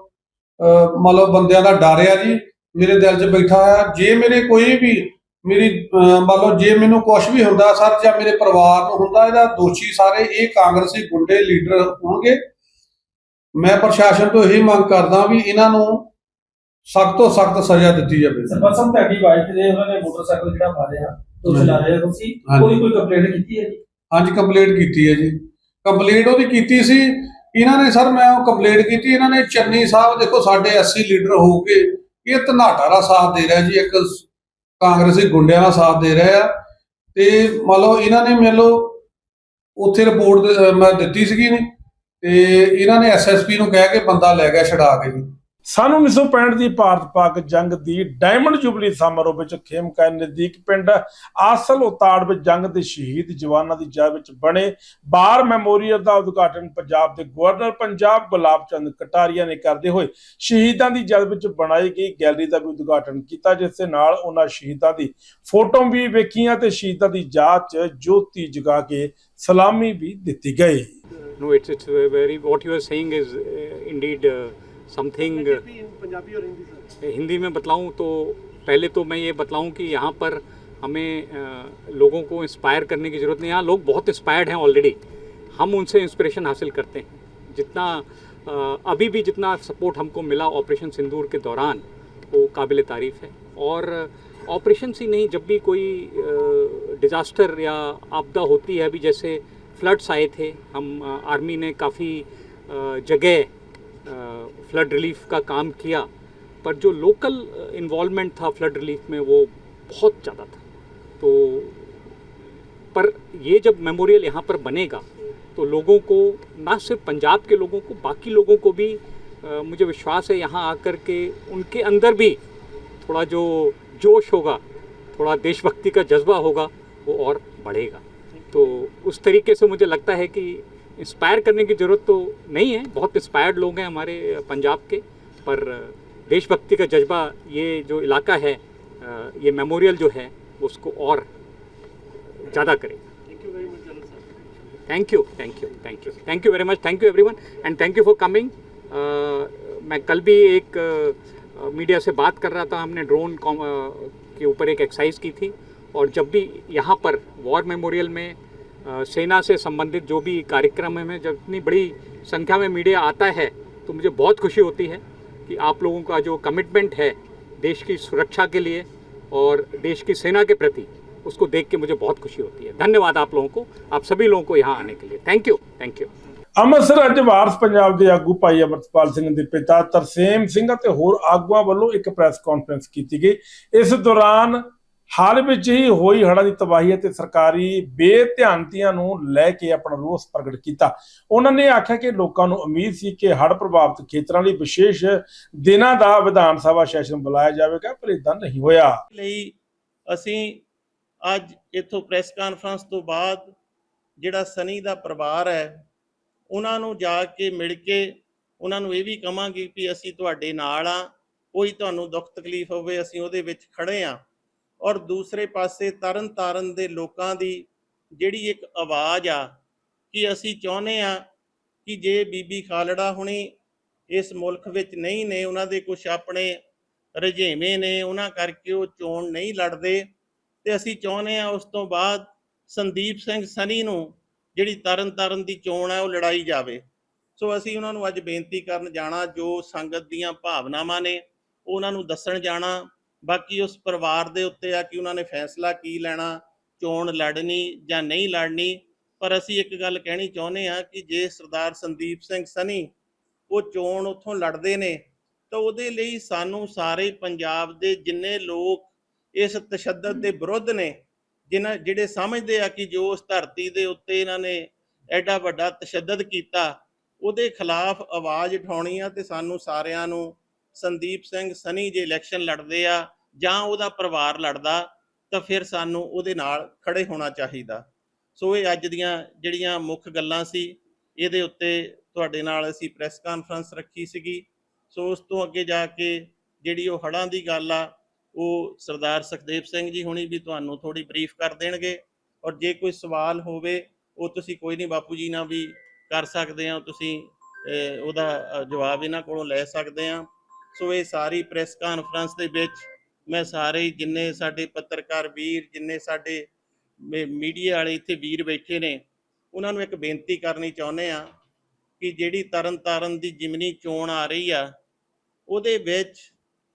ਅਹ ਮਤਲਬ ਬੰਦਿਆਂ ਦਾ ਡਰ ਆ ਜੀ। ਮੇਰੇ ਦਿਲ 'ਚ ਬੈਠਾ ਹੋਇਆ। ਜੇ ਮੇਰੇ ਕੋਈ ਵੀ ਮੇਰੀ ਮੰਨ ਲਓ ਜੇ ਮੈਨੂੰ ਕੁਝ ਵੀ ਹੁੰਦਾ ਸਰ ਜਾਂ ਮੇਰੇ ਪਰਿਵਾਰ ਨੂੰ ਹੁੰਦਾ ਇਹਦਾ ਦੋਸ਼ੀ ਸਾਰੇ ਇਹ ਕਾਂਗਰਸੀ ਗੁੰਡੇ ਲੀਡਰ ਹੋਣਗੇ। ਮੈਂ ਪ੍ਰਸ਼ਾਸਨ ਤੋਂ ਇਹੀ ਮੰਗ ਕਰਦਾ ਵੀ ਇਹਨਾਂ ਨੂੰ ਸਖਤ ਤੋਂ ਸਖਤ ਸਜ਼ਾ ਦਿੱਤੀ ਜਾਵੇ। ਸਰਪੰਚ ਸਾਹਿਬ ਤੁਹਾਡੀ ਵਾਈਫ ਦੇ ਉਹਨਾਂ ਨੇ ਮੋਟਰਸਾਈਕਲ ਜਿਹੜਾ ਮਾਰਿਆ ਤੁਸੀਂ ਲਾ ਰਹੇ ਹੋ ਤੁਸੀਂ। ਹਾਂਜੀ। ਕੋਈ ਕੋਈ ਕੰਪਲੇਂਟ ਕੀਤੀ ਹੈ ਜੀ? ਹਾਂਜੀ ਕੰਪਲੀਟ ਕੀਤੀ ਹੈ ਜੀ। ਕੰਪਲੀਟ ਉਹਦੀ ਕੀਤੀ ਸੀ। ਇਹਨਾਂ ਨੇ ਸਰ ਮੈਂ ਉਹ ਕੰਪਲੀਟ ਕੀਤੀ। ਇਹਨਾਂ ਨੇ ਚੰਨੀ ਸਾਹਿਬ ਦੇਖੋ ਸਾਡੇ 80 ਲੀਡਰ ਹੋ ਕੇ ਇਹ ਧਨਾਟਾ ਦਾ ਸਾਥ ਦੇ ਰਿਹਾ ਜੀ ਇੱਕ ਸ- ਕਾਂਗਰਸੀ ਗੁੰਡਿਆਂ ਦਾ ਸਾਥ ਦੇ ਰਹੇ ਆ। ਤੇ ਮੰਨ ਲਓ ਇਹਨਾਂ ਨੇ ਮੈਨੂੰ ਉੱਥੇ ਰਿਪੋਰਟ ਮੈਂ ਦਿੱਤੀ ਸੀਗੀ ਨੇ, ਤੇ ਇਹਨਾਂ ਨੇ ਐਸਐਸਪੀ ਨੂੰ ਕਹਿ ਕੇ ਬੰਦਾ ਲੈ ਗਿਆ ਛਡਾ ਕੇ ਜੀ ਸਨ 1965 ਦੀ ਭਾਰਤ-ਪਾਕ ਜੰਗ ਦੀ ਡਾਇਮੰਡ ਜੁਬਲੀ ਸਮਾਰੋਹ ਵਿੱਚ ਖੇਮਕਾ ਨਜ਼ਦੀਕ ਪਿੰਡ ਆਸਲ ਉਤਾੜ ਵਿੱਚ ਜੰਗ ਦੇ ਸ਼ਹੀਦ ਜਵਾਨਾਂ ਦੀ ਯਾਦ ਵਿੱਚ ਬਣੇ ਬਾਰ ਮੈਮੋਰੀਅਲ ਦਾ ਉਦਘਾਟਨ ਪੰਜਾਬ ਦੇ ਗਵਰਨਰ ਪੰਜਾਬ ਗੁਲਾਬ ਚੰਦ ਕਟਾਰੀਆ ਨੇ ਕਰਦੇ ਹੋਏ ਸ਼ਹੀਦਾਂ ਦੀ ਯਾਦ ਵਿੱਚ ਬਣਾਈ ਗਈ ਗੈਲਰੀ ਦਾ ਵੀ ਉਦਘਾਟਨ ਕੀਤਾ ਜਿਸ ਦੇ ਨਾਲ ਉਹਨਾਂ ਸ਼ਹੀਦਾਂ ਦੀ ਫੋਟੋ ਵੀ ਵੇਖੀਆਂ ਤੇ ਸ਼ਹੀਦਾਂ ਦੀ ਯਾਦ 'ਚ ਜੋਤੀ ਜਗਾ ਕੇ ਸਲਾਮੀ ਵੀ ਦਿੱਤੀ ਗਈ। No, it's it's a very what you are saying is uh, uh, uh, indeed uh, something. Uh, Hindi में बतलाऊं तो पहले तो मैं ये बतलाऊं कि यहाँ पर हमें लोगों को इंस्पायर करने की ज़रूरत नहीं। यहाँ लोग बहुत इंस्पायर्ड हैं ऑलरेडी हम उनसे इंस्पिरेशन हासिल करते हैं। जितना अभी भी जितना सपोर्ट हमको मिला ऑपरेशन सिंदूर के दौरान वो काबिल तारीफ़ है। और ऑपरेशन ही नहीं जब भी कोई डिज़ास्टर या आपदा होती है अभी जैसे फ्लड्स आए थे हम आर्मी ने काफ़ी जगह फ्लड रिलीफ का काम किया पर जो लोकल इन्वॉल्वमेंट था फ्लड रिलीफ में वो बहुत ज़्यादा था। तो पर ये जब मेमोरियल यहाँ पर बनेगा तो लोगों को ना सिर्फ़ पंजाब के लोगों को बाकी लोगों को भी अ, मुझे विश्वास है यहाँ आकर के उनके अंदर भी थोड़ा जो जोश होगा थोड़ा देशभक्ति का जज्बा होगा वो और बढ़ेगा। तो उस तरीके से मुझे लगता है कि इंस्पायर करने की ज़रूरत तो नहीं है। बहुत इंस्पायर्ड लोग हैं हमारे पंजाब के पर देशभक्ति का जज्बा ये जो इलाका है ये मेमोरियल जो है उसको और ज़्यादा करेगा। Thank you thank you thank you thank you very much thank you everyone and thank you for coming मैं कल भी एक मीडिया से बात कर रहा था हमने ड्रोन अ, के ऊपर एक एक्सरसाइज की थी और जब भी यहाँ पर वॉर मेमोरियल में सेना से संबंधित जो भी कार्यक्रम है में जब इतनी बड़ी संख्या में मीडिया आता है तो मुझे बहुत खुशी होती है कि आप लोगों का जो कमिटमेंट है देश की सुरक्षा के लिए और देश की सेना के प्रति उसको देख के मुझे बहुत खुशी होती है धन्यवाद आप लोगों को आप सभी लोगों को यहाँ आने के लिए thank you thank you Amritsar ਅੱਜ ਵਾਰਸ ਪੰਜਾਬ ਦੇ ਆਗੂ ਭਾਈ ਅਮਰਤਪਾਲ ਸਿੰਘ ਦੇ ਪਿਤਾ ਤਰਸੇਮ ਸਿੰਘ ਅਤੇ ਹੋਰ ਆਗੂਆਂ ਵੱਲੋਂ ਇੱਕ ਪ੍ਰੈਸ ਕਾਨਫਰੰਸ ਕੀਤੀ ਗਈ ਇਸ ਦੌਰਾਨ ਹਾਲ ਵਿੱਚ ਹੀ ਹੋਈ ਹੜ੍ਹਾਂ ਦੀ ਤਬਾਹੀ ਅਤੇ ਸਰਕਾਰੀ ਬੇਧਿਆਨਤੀਆਂ ਨੂੰ ਲੈ ਕੇ ਆਪਣਾ ਰੋਸ ਪ੍ਰਗਟ ਕੀਤਾ। ਉਹਨਾਂ ਨੇ ਆਖਿਆ ਕਿ ਲੋਕਾਂ ਨੂੰ ਉਮੀਦ ਸੀ ਕਿ ਹੜ੍ਹ ਪ੍ਰਭਾਵਿਤ ਖੇਤਰਾਂ ਲਈ ਵਿਸ਼ੇਸ਼ ਦਿਨਾਂ ਦਾ ਵਿਧਾਨ ਸਭਾ ਸੈਸ਼ਨ ਬੁਲਾਇਆ ਜਾਵੇਗਾ, ਪਰ ਇਦਾਂ ਨਹੀਂ ਹੋਇਆ। ਲਈ ਅਸੀਂ ਅੱਜ ਇੱਥੋਂ ਪ੍ਰੈਸ ਕਾਨਫਰੰਸ ਤੋਂ ਬਾਅਦ ਜਿਹੜਾ ਸਨੀ ਦਾ ਪਰਿਵਾਰ ਹੈ, ਉਹਨਾਂ ਨੂੰ ਜਾ ਕੇ ਮਿਲ ਕੇ ਉਹਨਾਂ ਨੂੰ ਇਹ ਵੀ ਕਵਾਂਗੇ ਵੀ ਅਸੀਂ ਤੁਹਾਡੇ ਨਾਲ ਆ ਕੋਈ ਤੁਹਾਨੂੰ ਦੁੱਖ ਤਕਲੀਫ ਹੋਵੇ, ਅਸੀਂ ਉਹਦੇ ਵਿੱਚ ਖੜੇ ਆ ਔਰ ਦੂਸਰੇ ਪਾਸੇ ਤਰਨ ਤਾਰਨ ਦੇ ਲੋਕਾਂ ਦੀ ਜਿਹੜੀ ਇੱਕ ਆਵਾਜ਼ ਆ, ਕਿ ਅਸੀਂ ਚਾਹੁੰਦੇ ਆ ਕਿ ਜੇ ਬੀਬੀ ਖਾਲੜਾ ਹੁਣੀ ਇਸ ਮੁਲਕ ਵਿੱਚ ਨਹੀਂ ਨੇ, ਉਹਨਾਂ ਦੇ ਕੁਝ ਆਪਣੇ ਰੁਝੇਵੇਂ ਨੇ, ਉਹਨਾਂ ਕਰਕੇ ਉਹ ਚੋਣ ਨਹੀਂ ਲੜਦੇ, ਤੇ ਅਸੀਂ ਚਾਹੁੰਦੇ ਆ ਉਸ ਤੋਂ ਬਾਅਦ ਸੰਦੀਪ ਸਿੰਘ ਸਨੀ ਨੂੰ ਜਿਹੜੀ ਤਰਨ ਤਾਰਨ ਦੀ ਚੋਣ ਹੈ ਉਹ ਲੜਾਈ ਜਾਵੇ। ਸੋ ਅਸੀਂ ਉਹਨਾਂ ਨੂੰ ਅੱਜ ਬੇਨਤੀ ਕਰਨ ਜਾਣਾ, ਜੋ ਸੰਗਤ ਦੀਆਂ ਭਾਵਨਾਵਾਂ ਨੇ, ਉਹਨਾਂ ਨੂੰ ਦੱਸਣ ਜਾਣਾ ਬਾਕੀ ਉਸ ਪਰਿਵਾਰ ਦੇ ਉੱਤੇ ਆ ਕਿ ਉਹਨਾਂ ਨੇ ਫੈਸਲਾ ਕੀ ਲੈਣਾ, ਚੋਣ ਲੜਨੀ ਜਾਂ ਨਹੀਂ ਲੜਨੀ। ਪਰ ਅਸੀਂ ਇੱਕ ਗੱਲ ਕਹਿਣੀ ਚਾਹੁੰਦੇ ਆ ਕਿ ਜੇ ਸਰਦਾਰ ਸੰਦੀਪ ਸਿੰਘ ਸਨੀ ਉਹ ਚੋਣ ਉੱਥੋਂ ਲੜਦੇ ਨੇ, ਤਾਂ ਉਹਦੇ ਲਈ ਸਾਨੂੰ ਸਾਰੇ ਪੰਜਾਬ ਦੇ ਜਿੰਨੇ ਲੋਕ ਇਸ ਤਸ਼ੱਦਦ ਦੇ ਵਿਰੁੱਧ ਨੇ, ਜਿਨ੍ਹਾਂ, ਜਿਹੜੇ ਸਮਝਦੇ ਆ ਕਿ ਜੋ ਉਸ ਧਰਤੀ ਦੇ ਉੱਤੇ ਇਹਨਾਂ ਨੇ ਐਡਾ ਵੱਡਾ ਤਸ਼ੱਦਦ ਕੀਤਾ, ਉਹਦੇ ਖਿਲਾਫ ਆਵਾਜ਼ ਉਠਾਉਣੀ ਆ ਤੇ ਸਾਨੂੰ ਸਾਰਿਆਂ ਨੂੰ ਸੰਦੀਪ ਸਿੰਘ ਸਨੀ ਜੇ ਇਲੈਕਸ਼ਨ ਲੜਦੇ ਆ ਜਾਂ ਉਹਦਾ ਪਰਿਵਾਰ ਲੜਦਾ, ਤਾਂ ਫਿਰ ਸਾਨੂੰ ਉਹਦੇ ਨਾਲ ਖੜੇ ਹੋਣਾ ਚਾਹੀਦਾ। ਸੋ ਇਹ ਅੱਜ ਦੀਆਂ ਜਿਹੜੀਆਂ ਮੁੱਖ ਗੱਲਾਂ ਸੀ, ਇਹਦੇ ਉੱਤੇ ਤੁਹਾਡੇ ਨਾਲ ਅਸੀਂ ਪ੍ਰੈਸ ਕਾਨਫਰੰਸ ਰੱਖੀ ਸੀਗੀ। ਸੋ ਉਸ ਤੋਂ ਅੱਗੇ ਜਾ ਕੇ ਜਿਹੜੀ ਉਹ ਹੜਾਂ ਦੀ ਗੱਲ ਆ, ਉਹ ਸਰਦਾਰ ਸੁਖਦੇਵ ਸਿੰਘ ਜੀ ਹੁਣੀ ਵੀ ਤੁਹਾਨੂੰ ਥੋੜੀ ਬਰੀਫ ਕਰ ਦੇਣਗੇ। ਔਰ ਜੇ ਕੋਈ ਸਵਾਲ ਹੋਵੇ, ਉਹ ਤੁਸੀਂ ਕੋਈ ਨਹੀਂ ਬਾਪੂ ਜੀ ਨਾਲ ਵੀ ਕਰ ਸਕਦੇ ਆ, ਤੁਸੀਂ ਉਹਦਾ ਜਵਾਬ ਇਹਨਾਂ ਕੋਲੋਂ ਲੈ ਸਕਦੇ ਆ। ਸੋ ਇਹ ਸਾਰੀ ਪ੍ਰੈਸ ਕਾਨਫਰੰਸ ਦੇ ਵਿੱਚ ਮੈਂ ਸਾਰੇ ਜਿੰਨੇ ਸਾਡੇ ਪੱਤਰਕਾਰ ਵੀਰ, ਜਿੰਨੇ ਸਾਡੇ ਮੀਡੀਆ ਵਾਲੇ ਇੱਥੇ ਵੀਰ ਬੈਠੇ ਨੇ, ਉਹਨਾਂ ਨੂੰ ਇੱਕ ਬੇਨਤੀ ਕਰਨੀ ਚਾਹੁੰਦੇ ਆ ਕਿ ਜਿਹੜੀ ਤਰਨ ਤਾਰਨ ਦੀ ਜਿਮਨੀ ਚੋਣ ਆ ਰਹੀ ਆ, ਉਹਦੇ ਵਿੱਚ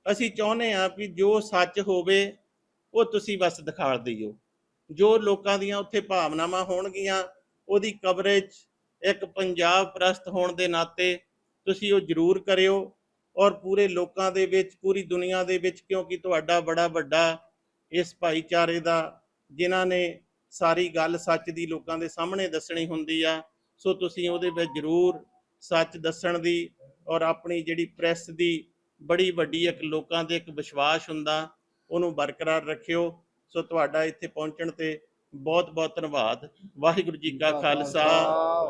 ਅਸੀਂ ਚਾਹੁੰਦੇ ਆ ਕਿ ਜੋ ਸੱਚ ਹੋਵੇ, ਉਹ ਤੁਸੀਂ ਬਸ ਦਿਖਾ ਦਿਓ। ਜੋ ਲੋਕਾਂ ਦੀਆਂ ਉੱਥੇ ਭਾਵਨਾਵਾਂ ਹੋਣਗੀਆਂ, ਉਹਦੀ ਕਵਰੇਜ ਇੱਕ ਪੰਜਾਬ ਪ੍ਰਸਤ ਹੋਣ ਦੇ ਨਾਤੇ ਤੁਸੀਂ ਉਹ ਜ਼ਰੂਰ ਕਰਿਓ। ਔਰ ਪੂਰੇ ਲੋਕਾਂ ਦੇ ਵਿੱਚ ਪੂਰੀ ਦੁਨੀਆ ਦੇ ਵਿੱਚ ਕਿਉਂਕਿ ਤੁਹਾਡਾ ਬੜਾ ਵੱਡਾ ਇਸ ਭਾਈਚਾਰੇ ਦਾ ਜਿਨ੍ਹਾਂ ਨੇ ਸਾਰੀ ਗੱਲ ਸੱਚ ਦੀ ਲੋਕਾਂ ਦੇ ਸਾਹਮਣੇ ਦੱਸਣੀ ਹੁੰਦੀ ਆ ਸੋ ਤੁਸੀਂ ਉਹਦੇ ਵਿੱਚ ਜ਼ਰੂਰ ਸੱਚ ਦੱਸਣ ਦੀ ਔਰ ਆਪਣੀ ਜਿਹੜੀ ਪ੍ਰੈਸ ਦੀ ਬੜੀ ਵੱਡੀ ਇੱਕ ਲੋਕਾਂ ਦੇ ਇੱਕ ਵਿਸ਼ਵਾਸ ਹੁੰਦਾ ਉਹਨੂੰ ਬਰਕਰਾਰ ਰੱਖਿਓ। ਸੋ ਤੁਹਾਡਾ ਇੱਥੇ ਪਹੁੰਚਣ ਤੇ ਬਹੁਤ ਬਹੁਤ ਧੰਨਵਾਦ। ਵਾਹਿਗੁਰੂ ਜੀ ਕਾ ਖਾਲਸਾ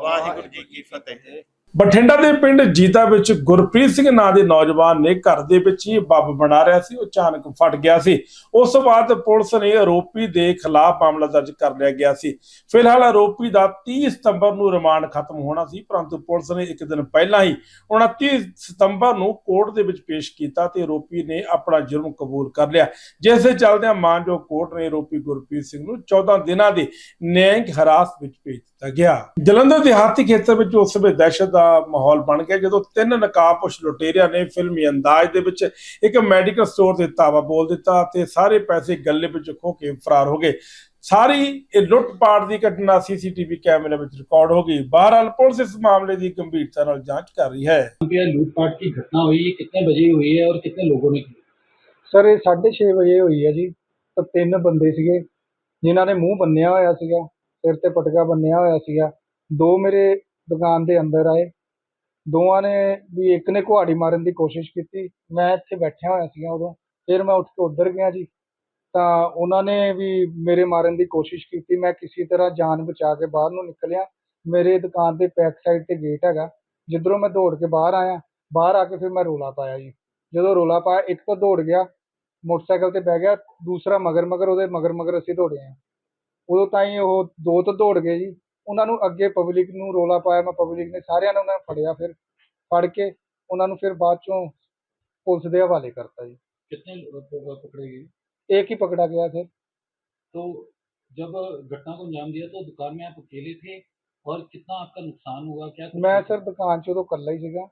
ਵਾਹਿਗੁਰੂ ਜੀ ਕੀ ਫਤਿਹ। ਬਠਿੰਡਾ ਦੇ ਪਿੰਡ ਜੀਤਾ ਵਿੱਚ ਗੁਰਪ੍ਰੀਤ ਸਿੰਘ ਨਾਂ ਦੇ ਨੌਜਵਾਨ ਨੇ ਘਰ ਦੇ ਵਿੱਚ ਹੀ ਬੰਬ ਬਣਾ ਰਿਹਾ ਸੀ, ਉਹ ਅਚਾਨਕ ਫਟ ਗਿਆ ਸੀ। ਉਸ ਤੋਂ ਬਾਅਦ ਪੁਲਿਸ ਨੇ ਆਰੋਪੀ ਦੇ ਖਿਲਾਫ ਮਾਮਲਾ ਦਰਜ ਕਰ ਲਿਆ ਗਿਆ ਸੀ। ਫਿਲਹਾਲ ਆਰੋਪੀ ਦਾ 30 ਸਤੰਬਰ ਨੂੰ ਰਿਮਾਂਡ ਖਤਮ ਹੋਣਾ ਸੀ, ਪਰੰਤੂ ਪੁਲਿਸ ਨੇ ਇੱਕ ਦਿਨ ਪਹਿਲਾਂ ਹੀ 29 ਸਤੰਬਰ ਨੂੰ ਕੋਰਟ ਦੇ ਵਿੱਚ ਪੇਸ਼ ਕੀਤਾ ਤੇ ਆਰੋਪੀ ਨੇ ਆਪਣਾ ਜੁਰਮ ਕਬੂਲ ਕਰ ਲਿਆ। ਜਿਸ ਦੇ ਚੱਲਦਿਆਂ ਮਾਨਯੋਗ ਕੋਰਟ ਨੇ ਆਰੋਪੀ ਗੁਰਪ੍ਰੀਤ ਸਿੰਘ ਨੂੰ 14 ਦਿਨਾਂ ਦੇ ਨਿਆਂਇਕ ਹਿਰਾਸਤ ਵਿੱਚ ਭੇਜ ਦਿੱਤਾ ਗਿਆ। ਜਲੰਧਰ ਦਿਹਾਤੀ ਖੇਤਰ ਵਿੱਚ ਉਸ ਸਮੇਂ ਦਹਿਸ਼ਤ ਦਾ ਦਾ ਮਾਹੌਲ ਬਣ ਗਿਆ ਜਦੋਂ ਤਿੰਨ ਨਕਾਬਪੋਸ਼ ਲੁਟੇਰਿਆਂ ਨੇ ਫਿਲਮੀ ਅੰਦਾਜ਼ ਦੇ ਵਿੱਚ ਇੱਕ ਮੈਡੀਕਲ ਸਟੋਰ ਤੇ ਤਾਵਾ ਬੋਲ ਦਿੱਤਾ ਤੇ ਸਾਰੇ ਪੈਸੇ ਗੱਲੇ ਵਿੱਚ ਖੋ ਕੇ ਫਰਾਰ ਹੋ ਗਏ। ਸਾਰੀ ਇਹ ਲੁੱਟਪਾਟ ਦੀ ਘਟਨਾ ਸੀਸੀਟੀਵੀ ਕੈਮਰੇ ਵਿੱਚ ਰਿਕਾਰਡ ਹੋ ਗਈ। ਬਹਰਾਲ ਪੁਲਿਸ ਇਸ ਮਾਮਲੇ ਦੀ ਗੰਭੀਰਤਾ ਨਾਲ ਜਾਂਚ ਕਰ ਰਹੀ ਹੈ। ਇਹ ਲੁੱਟਪਾਟ ਦੀ ਘਟਨਾ ਹੋਈ ਕਿੰਨੇ ਵਜੇ ਹੋਈ ਹੈ ਔਰ ਕਿੰਨੇ ਲੋਕਾਂ ਨੇ ਸਰ ਇਹ 6:30 ਵਜੇ ਹੋਈ ਹੈ ਜੀ। ਤਾਂ ਤਿੰਨ ਬੰਦੇ ਸੀਗੇ ਜਿਨ੍ਹਾਂ ਨੇ ਮੂੰਹ ਬੰਨਿਆ ਹੋਇਆ ਸੀਗਾ ਸਿਰ ਤੇ ਪਟਕਾ ਬੰਨਿਆ ਹੋਇਆ ਸੀਗਾ। ਦੋ ਮੇਰੇ ਦੁਕਾਨ ਦੇ ਅੰਦਰ ਆਏ। ਦੋਵਾਂ ਨੇ ਵੀ ਇੱਕ ਨੇ ਕੁਹਾੜੀ ਮਾਰਨ ਦੀ ਕੋਸ਼ਿਸ਼ ਕੀਤੀ। ਮੈਂ ਇੱਥੇ ਬੈਠਿਆ ਹੋਇਆ ਸੀਗਾ ਉਦੋਂ। ਫਿਰ ਮੈਂ ਉੱਠ ਕੇ ਉੱਧਰ ਗਿਆ ਜੀ। ਤਾਂ ਉਹਨਾਂ ਨੇ ਵੀ ਮੇਰੇ ਮਾਰਨ ਦੀ ਕੋਸ਼ਿਸ਼ ਕੀਤੀ। ਮੈਂ ਕਿਸੇ ਤਰ੍ਹਾਂ ਜਾਨ ਬਚਾ ਕੇ ਬਾਹਰ ਨੂੰ ਨਿਕਲਿਆ। ਮੇਰੇ ਦੁਕਾਨ ਦੇ ਬੈਕ ਸਾਈਡ ਤੇ ਗੇਟ ਹੈਗਾ। ਜਿੱਧਰੋਂ ਮੈਂ ਦੌੜ ਕੇ ਬਾਹਰ ਆਇਆ, ਬਾਹਰ ਆ ਕੇ ਫਿਰ ਮੈਂ ਰੋਲਾ ਪਾਇਆ ਜੀ। ਜਦੋਂ ਰੋਲਾ ਪਾਇਆ, ਇੱਕ ਤਾਂ ਦੌੜ ਗਿਆ, ਮੋਟਰਸਾਈਕਲ ਤੇ ਬਹਿ ਗਿਆ, ਦੂਸਰਾ ਮਗਰ ਮਗਰ ਉਹਦੇ ਮਗਰ ਮਗਰ ਅਸੀਂ ਦੌੜੇ ਆ ਉਦੋਂ ਤਾਈਂ ਉਹ ਦੋ ਤੋਂ ਦੌੜ ਗਏ ਜੀ। ਉਹਨਾਂ ਨੂੰ ਅੱਗੇ ਪਬਲਿਕ ਨੂੰ ਰੋਲਾ ਪਾਇਆ ਮੈਂ ਪਬਲਿਕ ਨੇ ਸਾਰਿਆਂ ਨੇ ਉਹਨਾਂ ਨੂੰ ਫੜਿਆ ਫਿਰ ਫੜ ਕੇ ਉਹਨਾਂ ਨੂੰ ਫਿਰ ਬਾਅਦ ਚੋਂ ਪੁਲਿਸ ਦੇ ਹਵਾਲੇ ਕਰਤਾ ਜੀ कितने लोग प- पकड़े गए ਇੱਕ ਹੀ ਪਕੜਾ ਗਿਆ ਫਿਰ तो जब घटना को अंजाम दिया तो दुकान में आप अकेले थे और कितना आपका नुकसान हुआ क्या कुछ ਮੈਂ हुआ? ਸਰ ਦੁਕਾਨ 'ਚ ਉਦੋਂ ਇਕੱਲਾ ਹੀ ਸੀਗਾ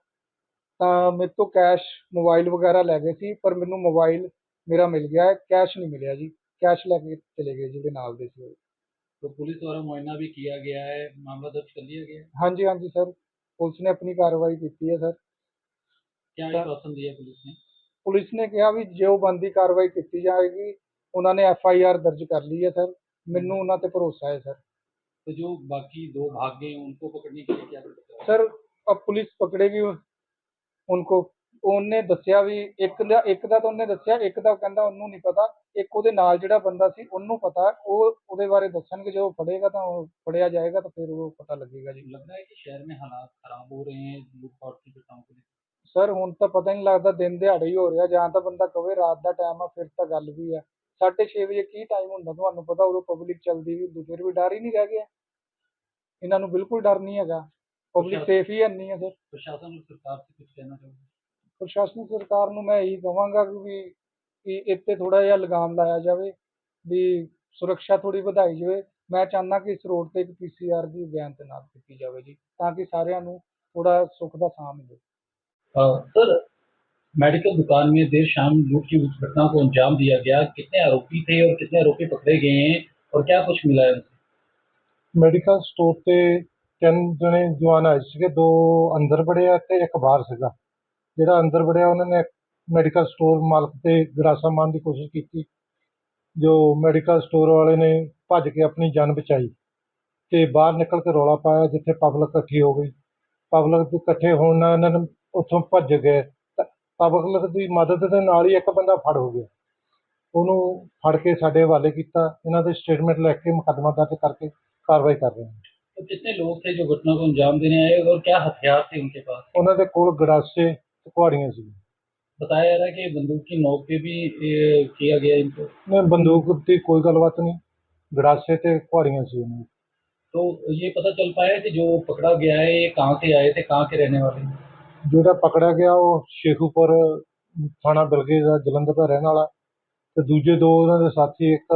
ਤਾਂ ਮੇਰੇ ਤੋਂ ਕੈਸ਼ ਮੋਬਾਈਲ ਵਗੈਰਾ ਲੈ ਗਏ ਸੀ ਪਰ ਮੈਨੂੰ ਮੋਬਾਈਲ ਮੇਰਾ ਮਿਲ ਗਿਆ ਹੈ ਕੈਸ਼ ਨਹੀਂ ਮਿਲਿਆ ਜੀ ਕੈਸ਼ ਲੈ ਕੇ ਚਲੇ ਗਏ ਜਿਹਦੇ ਨਾਲ ਦੇ ਸੀ ਉਹ। तो पुलिस द्वारा मुआयना भी किया गया है मामला दर्ज कर लिया गया है ਹਾਂਜੀ ਹਾਂਜੀ ਸਰ ਪੁਲਿਸ ਨੇ ਆਪਣੀ ਕਾਰਵਾਈ ਕੀਤੀ ਹੈ ਸਰ क्या सर- आश्वासन दिया पुलिस ने ਪੁਲਿਸ ਨੇ ਕਿਹਾ ਵੀ ਜੋ ਬੰਦੀ ਕਾਰਵਾਈ ਕੀਤੀ ਜਾਏਗੀ ਉਹਨਾਂ ਨੇ ਐਫ ਆਈ ਆਰ ਦਰਜ ਕਰ ਲਈ ਹੈ ਸਰ ਮੈਨੂੰ ਉਹਨਾਂ ਤੇ ਭਰੋਸਾ ਹੈ ਸਰ तो जो बाकी दो भाग गए हैं, उनको पकड़ने के लिए क्या सर अब पुलिस पकड़ेगी उनको ਉਹਨੇ ਦੱਸਿਆ ਵੀ ਇੱਕ ਦਾ ਇੱਕ ਦਾ ਤਾਂ ਉਹਨੇ ਦੱਸਿਆ ਇੱਕ ਦਾ ਕਹਿੰਦਾ ਉਹਨੂੰ ਨਹੀਂ ਪਤਾ ਇੱਕ ਉਹਦੇ ਨਾਲ ਜਿਹੜਾ ਬੰਦਾ ਸੀ ਉਹਨੂੰ ਪਤਾ ਉਹ ਉਹਦੇ ਬਾਰੇ ਦੱਸਣਗੇ ਜਦੋਂ ਫੜੇਗਾ ਤਾਂ ਉਹ ਫੜਿਆ ਜਾਏਗਾ ਤਾਂ ਫਿਰ ਉਹ ਪਤਾ ਲੱਗੇਗਾ ਜੀ लग रहा है कि शहर में हालात खराब हो रहे हैं लूटपाट की घटनाओं को लेकर ਸਰ ਹੁਣ ਤਾਂ ਪਤਾ ਨਹੀਂ ਲੱਗਦਾ ਦਿਨ ਦਿਹਾੜੇ ਹੀ ਹੋ ਰਿਹਾ ਜਾਂ ਤਾਂ ਬੰਦਾ ਕਵੇ ਰਾਤ ਦਾ ਟਾਈਮ ਆ ਫਿਰ ਤਾਂ ਗੱਲ ਵੀ ਆ 6:30 ਵਜੇ ਕੀ ਟਾਈਮ ਹੁੰਦਾ ਤੁਹਾਨੂੰ ਪਤਾ ਉਦੋਂ ਪਬਲਿਕ ਚੱਲਦੀ ਵੀ ਹੁੰਦੀ ਫਿਰ ਵੀ ਡਰ ਹੀ ਨਹੀਂ ਰਹਿ ਗਿਆ ਇਹਨਾਂ ਨੂੰ ਬਿਲਕੁਲ ਡਰ ਨਹੀਂ ਹੈਗਾ ਪਬਲਿਕ ਸੇਫ ਹੀ ਨਹੀਂ ਹੈ ਸਰ प्रशासन और सरकार से कुछ कहना चाहोगे ਪ੍ਰਸ਼ਾਸਨਿਕ ਸਰਕਾਰ ਨੂੰ ਮੈਂ ਇਹੀ ਕਹਾਂਗਾ ਕਿ ਵੀ ਕਿ ਇੱਥੇ ਥੋੜਾ ਜਿਹਾ ਲਗਾਮ ਲਾਇਆ ਜਾਵੇ ਵੀ ਸੁਰੱਖਿਆ ਥੋੜੀ ਵਧਾਈ ਜਾਵੇ ਮੈਂ ਚਾਹੁੰਦਾ ਕਿ ਇਸ ਰੋਡ ਤੇ ਇੱਕ ਪੀਸੀਆਰ ਦੀ ਵੈਨ ਤੈਨਾਤ ਕੀਤੀ ਜਾਵੇ ਜੀ ਤਾਂ ਕਿ ਸਾਰਿਆਂ ਨੂੰ ਥੋੜਾ ਸੁੱਖ ਦਾ ਸਾਹ ਮਿਲੇ अ, सर मेडिकल दुकान में देर शाम लूट की घटना को अंजाम दिया गया कितने आरोपी थे और कितने आरोपी पकड़े गए हैं और क्या कुछ मिला है उनसे ਮੈਡੀਕਲ ਸਟੋਰ ਤੇ ਤਿੰਨ ਜਣੇ ਜਵਾਨ ਆਏ ਸੀਗੇ ਦੋ ਅੰਦਰ ਵੜੇ ਆ ਤੇ ਇੱਕ ਬਾਹਰ ਸੀਗਾ ਜਿਹੜਾ ਅੰਦਰ ਵੜਿਆ ਉਹਨਾਂ ਨੇ ਮੈਡੀਕਲ ਸਟੋਰ ਮਾਲਕ ਤੇ ਗਰਾਸਾ ਮਾਰਨ ਦੀ ਕੋਸ਼ਿਸ਼ ਕੀਤੀ ਜੋ ਮੈਡੀਕਲ ਸਟੋਰ ਵਾਲੇ ਨੇ ਭੱਜ ਕੇ ਆਪਣੀ ਜਾਨ ਬਚਾਈ ਤੇ ਬਾਹਰ ਨਿਕਲ ਕੇ ਰੌਲਾ ਪਾਇਆ ਜਿੱਥੇ ਪਬਲਿਕ ਇਕੱਠੀ ਹੋ ਗਈ ਪਬਲਿਕ ਦੇ ਇਕੱਠੇ ਹੋਣ ਨਾਲ ਇਹਨਾਂ ਨੇ ਉੱਥੋਂ ਭੱਜ ਗਏ ਪਬਲਿਕ ਦੀ ਮਦਦ ਦੇ ਨਾਲ ਹੀ ਇੱਕ ਬੰਦਾ ਫੜ ਹੋ ਗਿਆ ਉਹਨੂੰ ਫੜ ਕੇ ਸਾਡੇ ਹਵਾਲੇ ਕੀਤਾ ਇਹਨਾਂ ਦੇ ਸਟੇਟਮੈਂਟ ਲੈ ਕੇ ਮੁਕੱਦਮਾ ਦਰਜ ਕਰਕੇ ਕਾਰਵਾਈ ਕਰ ਰਹੇ ਹਾਂ तो कितने लोग थे जो घटना को अंजाम देने आए और क्या हथियार थे उनके पास ਉਹਨਾਂ ਦੇ ਕੋਲ ਗੜਾਸੇ ਤੇ ਕੁਹਾੜੀਆਂ ਸੀ बताया जा रहा है कि बंदूक की नोक पे भी ए, किया गया इनको ਨੇ ਬੰਦੂਕ ਦੀ ਕੋਈ ਗੱਲਬਾਤ ਨਹੀਂ ਗੜਾਸੇ ਤੇ ਕੁਹਾੜੀਆਂ ਸੀ ਉਹਨਾਂ ਦੇ। तो ये पता चल पाया कि जो पकड़ा गया है ये कहाँ से आए थे कहाँ के रहने वाले हैं ਜਿਹੜਾ ਪਕੜਿਆ ਗਿਆ ਉਹ ਸ਼ੇਖੂਪੁਰ ਥਾਣਾ ਬਿਲਗੇ ਦਾ ਜਲੰਧਰ ਦਾ ਰਹਿਣ ਵਾਲਾ ਤੇ ਦੂਜੇ ਦੋ ਉਹਨਾਂ ਦੇ ਸਾਥੀ ਇੱਕ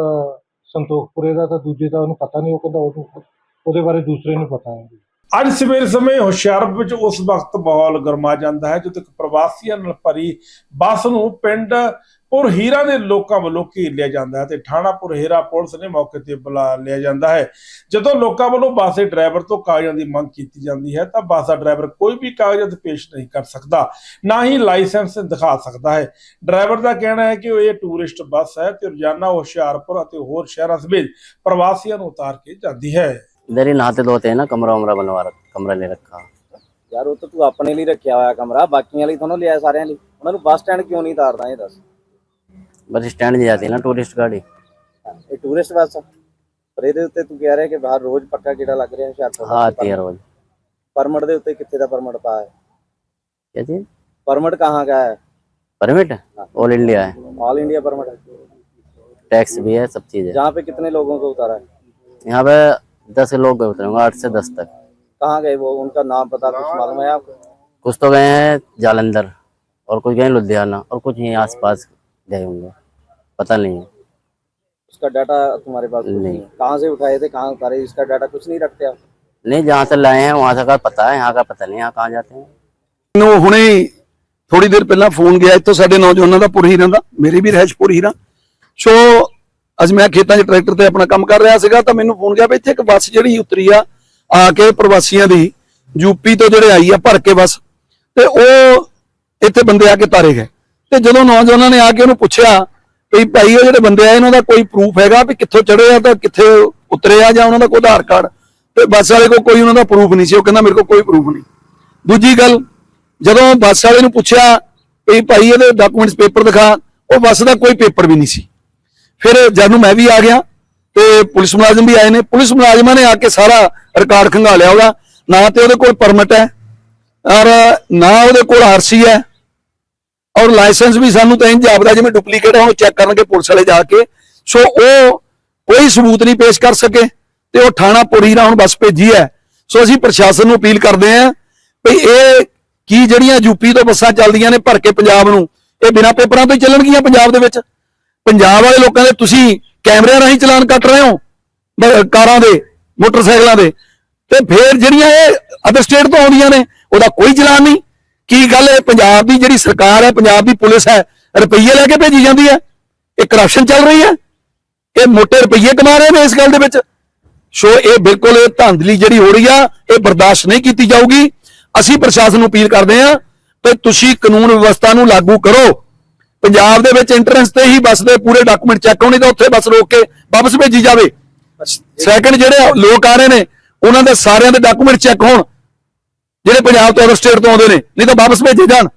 ਸੰਤੋਖਪੁਰੇ ਦਾ ਤੇ ਦੂਜੇ ਦਾ ਉਹਨੂੰ ਪਤਾ ਨਹੀਂ ਉਹ ਕਹਿੰਦਾ ਉਹਨੂੰ ਉਹਦੇ ਬਾਰੇ ਦੂਸਰੇ ਨੂੰ ਪਤਾ ਹੈ ਅੱਜ ਸਵੇਰ ਸਮੇਂ ਹੁਸ਼ਿਆਰਪੁਰ ਵਿੱਚ ਉਸ ਵਕਤ ਮਾਹੌਲ ਗਰਮਾ ਜਾਂਦਾ ਹੈ ਜਦੋਂ ਇੱਕ ਪ੍ਰਵਾਸੀਆਂ ਨਾਲ ਭਰੀ ਬੱਸ ਨੂੰ ਪਿੰਡ ਪੁਰ ਹੀਰਾ ਦੇ ਲੋਕਾਂ ਵੱਲੋਂ ਘੇਰ ਲਿਆ ਜਾਂਦਾ ਹੈ ਤੇ ਥਾਣਾ ਪੁਰਹੀਰਾ ਪੁਲਿਸ ਨੇ ਮੌਕੇ ਤੇ ਬੁਲਾ ਲਿਆ ਜਾਂਦਾ ਹੈ। ਜਦੋਂ ਲੋਕਾਂ ਵੱਲੋਂ ਬੱਸ ਦੇ ਡਰਾਈਵਰ ਤੋਂ ਕਾਗਜ਼ਾਂ ਦੀ ਮੰਗ ਕੀਤੀ ਜਾਂਦੀ ਹੈ, ਤਾਂ ਬੱਸ ਦਾ ਡਰਾਈਵਰ ਕੋਈ ਵੀ ਕਾਗਜ਼ਾਤ ਪੇਸ਼ ਨਹੀਂ ਕਰ ਸਕਦਾ, ਨਾ ਹੀ ਲਾਇਸੈਂਸ ਦਿਖਾ ਸਕਦਾ ਹੈ। ਡਰਾਈਵਰ ਦਾ ਕਹਿਣਾ ਹੈ ਕਿ ਉਹ ਇਹ ਟੂਰਿਸਟ ਬੱਸ ਹੈ ਤੇ ਰੋਜ਼ਾਨਾ ਹੁਸ਼ਿਆਰਪੁਰ ਅਤੇ ਹੋਰ ਸ਼ਹਿਰਾਂ ਸਮੇਤ ਪ੍ਰਵਾਸੀਆਂ ਨੂੰ ਉਤਾਰ ਕੇ ਜਾਂਦੀ ਹੈ। इधर ही नहाते धोते हैं ना कमरा वमरा बनवा रख कमरा ले रखा ਯਾਰ ਉਹ ਤਾਂ ਤੂੰ ਆਪਣੇ ਲਈ ਰੱਖਿਆ ਹੋਇਆ ਕਮਰਾ ਬਾਕੀਆਂ ਲਈ ਤੁਹਾਨੂੰ ਲਿਆ ਸਾਰਿਆਂ ਲਈ ਉਹਨਾਂ ਨੂੰ ਬੱਸ ਸਟੈਂਡ ਕਿਉਂ ਨਹੀਂ ਤਾਰਦਾ ਇਹ ਦੱਸ बस स्टैंड दी जाती है ना टूरिस्ट गाड़ी ਇਹ ਟੂਰਿਸਟ ਬੱਸ ਆ ਪਰ ਇਹਦੇ ਉੱਤੇ ਤੂੰ ਕਹਿ ਰਿਹਾ ਕਿ ਬਾਹਰ ਰੋਜ਼ ਪੱਕਾ ਜਿਹੜਾ ਲੱਗ ਰਿਹਾ ਹੁਸ਼ਿਆਰਪੁਰ हाँ आती है रोज ਪਰਮਿਟ ਦੇ ਉੱਤੇ ਕਿੱਥੇ ਦਾ ਪਰਮਿਟ ਪਾ ਹੈ क्या चीज परमिट कहाँ का है परमिट ऑल इंडिया है ऑल इंडिया परमिट है टैक्स भी है सब चीज है जहाँ पे कितने लोगों को उतारा है यहाँ पे दस लोग गए उतरेंगे आठ से दस तक कहाँ गए वो उनका नाम पता कुछ मालूम है आपको कुछ तो गए हैं जालंधर और कुछ गए लुधियाना और कुछ यहीं आसपास गए होंगे पता नहीं है उसका डाटा तुम्हारे पास कुछ नहीं है कहाँ से उठाए थे कहाँ उतारे इसका डाटा कुछ नहीं रखते आप नहीं जहाँ से लाए हैं वहाँ से का पता है यहाँ का पता नहीं यहाँ कहाँ जाते हैं ਨੂੰ ਹੁਣੇ ਥੋੜੀ ਦੇਰ ਪਹਿਲਾਂ ਫੋਨ ਗਿਆ ਇੱਥੋਂ ਸਾਡੇ ਨੌਜਵਾਨਾਂ ਦਾ ਪੁਰਹੀਰਾਂ ਦਾ ਮੇਰੇ ਵੀ ਰਹਿਸ਼ ਪੁਰਹੀਰਾਂ ਸੋ ਅੱਜ ਮੈਂ ਖੇਤਾਂ 'ਚ ਟਰੈਕਟਰ ਤੇ ਆਪਣਾ ਕੰਮ ਕਰ ਰਿਹਾ ਸੀਗਾ ਤਾਂ ਮੈਨੂੰ ਫੋਨ ਗਿਆ ਵੀ ਇੱਥੇ ਇੱਕ ਬੱਸ ਜਿਹੜੀ ਉਤਰੀ ਆ ਆ ਕੇ ਪ੍ਰਵਾਸੀਆਂ ਦੀ, ਯੂਪੀ ਤੋਂ ਜਿਹੜੇ ਆਈ ਆ ਭਰ ਕੇ ਬੱਸ, ਤੇ ਉਹ ਇੱਥੇ ਬੰਦੇ ਆ ਕੇ ਤਾਰੇ ਗਏ। ਤੇ ਜਦੋਂ ਨੌਜਵਾਨਾਂ ਨੇ ਆ ਕੇ ਉਹਨੂੰ ਪੁੱਛਿਆ ਵੀ ਭਾਈ ਉਹ ਜਿਹੜੇ ਬੰਦੇ ਆ, ਇਹਨਾਂ ਦਾ ਕੋਈ ਪ੍ਰੂਫ ਹੈਗਾ ਵੀ ਕਿੱਥੋਂ ਚੜੇ ਆ ਤਾਂ ਕਿੱਥੇ ਉਤਰੇ ਆ ਜਾਂ ਉਹਨਾਂ ਦਾ ਕੋਈ ਆਧਾਰ ਕਾਰਡ? ਤੇ ਬੱਸ ਵਾਲੇ ਕੋਲ ਕੋਈ ਉਹਨਾਂ ਦਾ ਪ੍ਰੂਫ ਨਹੀਂ ਸੀ, ਉਹ ਕਹਿੰਦਾ ਮੇਰੇ ਕੋਲ ਕੋਈ ਪ੍ਰੂਫ ਨਹੀਂ। ਦੂਜੀ ਗੱਲ, ਜਦੋਂ ਬੱਸ ਵਾਲੇ ਨੂੰ ਪੁੱਛਿਆ ਵੀ ਭਾਈ ਇਹਦੇ ਡਾਕੂਮੈਂਟਸ ਪੇਪਰ ਦਿਖਾ, ਉਹ ਬੱਸ ਦਾ ਕੋਈ ਪੇਪਰ ਵੀ ਨਹੀਂ ਸੀ। ਫਿਰ ਜਦ ਨੂੰ ਮੈਂ ਵੀ ਆ ਗਿਆ ਤੇ ਪੁਲਿਸ ਮੁਲਾਜ਼ਮ ਵੀ ਆਏ ਨੇ, ਪੁਲਿਸ ਮੁਲਾਜ਼ਮਾਂ ਨੇ ਆ ਕੇ ਸਾਰਾ ਰਿਕਾਰਡ ਖੰਗਾਲਿਆ ਉਹਦਾ। ਨਾ ਤੇ ਉਹਦੇ ਕੋਲ ਪਰਮਿਟ ਹੈ ਔਰ ਨਾ ਉਹਦੇ ਕੋਲ ਆਰਸੀ ਹੈ ਔਰ ਲਾਇਸੈਂਸ ਵੀ ਸਾਨੂੰ ਤਾਂ ਇੰਜ ਜਾਪਦਾ ਜਿਵੇਂ ਡੁਪਲੀਕੇਟ ਹੈ ਉਹ ਚੈੱਕ ਕਰਨਗੇ ਪੁਲਿਸ ਵਾਲੇ ਜਾ ਕੇ। ਸੋ ਉਹ ਕੋਈ ਸਬੂਤ ਨਹੀਂ ਪੇਸ਼ ਕਰ ਸਕੇ ਤੇ ਉਹ ਥਾਣਾ ਪੁਰੀਰਾ ਹੁਣ ਬੱਸ ਭੇਜੀ ਹੈ। ਸੋ ਅਸੀਂ ਪ੍ਰਸ਼ਾਸਨ ਨੂੰ ਅਪੀਲ ਕਰਦੇ ਹਾਂ ਵੀ ਇਹ ਕੀ ਜਿਹੜੀਆਂ ਯੂਪੀ ਤੋਂ ਬੱਸਾਂ ਚੱਲਦੀਆਂ ਨੇ ਭਰ ਕੇ ਪੰਜਾਬ ਨੂੰ, ਇਹ ਬਿਨਾਂ ਪੇਪਰਾਂ ਤੋਂ ਹੀ ਚੱਲਣਗੀਆਂ ਪੰਜਾਬ ਦੇ ਵਿੱਚ? ਪੰਜਾਬ ਵਾਲੇ ਲੋਕਾਂ ਦੇ ਤੁਸੀਂ ਕੈਮਰਿਆਂ ਰਾਹੀਂ ਚਲਾਨ ਕੱਟ ਰਹੇ ਹੋ ਕਾਰਾਂ ਦੇ, ਮੋਟਰਸਾਈਕਲਾਂ ਦੇ, ਤੇ ਫਿਰ ਜਿਹੜੀਆਂ ਇਹ ਅਦਰ ਸਟੇਟ ਤੋਂ ਆਉਂਦੀਆਂ ਨੇ, ਉਹਦਾ ਕੋਈ ਚਲਾਨ ਨਹੀਂ। ਕੀ ਗੱਲ ਹੈ ਪੰਜਾਬ ਦੀ ਜਿਹੜੀ ਸਰਕਾਰ ਹੈ, ਪੰਜਾਬ ਦੀ ਪੁਲਿਸ ਹੈ, ਰੁਪਈਏ ਲੈ ਕੇ ਭੇਜੀ ਜਾਂਦੀ ਹੈ? ਇਹ ਕਰਪਸ਼ਨ ਚੱਲ ਰਹੀ ਹੈ? ਇਹ ਮੋਟੇ ਰੁਪਈਏ ਕਮਾ ਰਹੇ ਨੇ ਇਸ ਗੱਲ ਦੇ ਵਿੱਚ? ਸੋ ਇਹ ਬਿਲਕੁਲ ਇਹ ਧਾਂਦਲੀ ਜਿਹੜੀ ਹੋ ਰਹੀ ਆ, ਇਹ ਬਰਦਾਸ਼ਤ ਨਹੀਂ ਕੀਤੀ ਜਾਊਗੀ। ਅਸੀਂ ਪ੍ਰਸ਼ਾਸਨ ਨੂੰ ਅਪੀਲ ਕਰਦੇ ਹਾਂ ਕਿ ਤੁਸੀਂ ਕਾਨੂੰਨ ਵਿਵਸਥਾ ਨੂੰ ਲਾਗੂ ਕਰੋ। ਪੰਜਾਬ ਦੇ ਵਿੱਚ ਇੰਟਰੈਂਸ ਤੇ ਹੀ ਬੱਸ ਦੇ ਪੂਰੇ ਡਾਕੂਮੈਂਟ ਚੈੱਕ ਹੋਣੇ ਤਾਂ ਉੱਥੇ ਬੱਸ ਰੋਕ ਕੇ ਵਾਪਸ ਭੇਜੀ ਜਾਵੇ। ਸੈਕੰਡ ਜਿਹੜੇ ਲੋਕ ਆ ਰਹੇ ਨੇ, ਉਹਨਾਂ ਦੇ ਸਾਰਿਆਂ ਦੇ ਡਾਕੂਮੈਂਟ ਚੈੱਕ ਹੋਣ, ਜਿਹੜੇ ਪੰਜਾਬ ਤੋਂ ਅਦਰ ਸਟੇਟ ਤੋਂ ਆਉਂਦੇ ਨੇ, ਨਹੀਂ ਤਾਂ ਵਾਪਸ ਭੇਜੇ ਜਾਣ।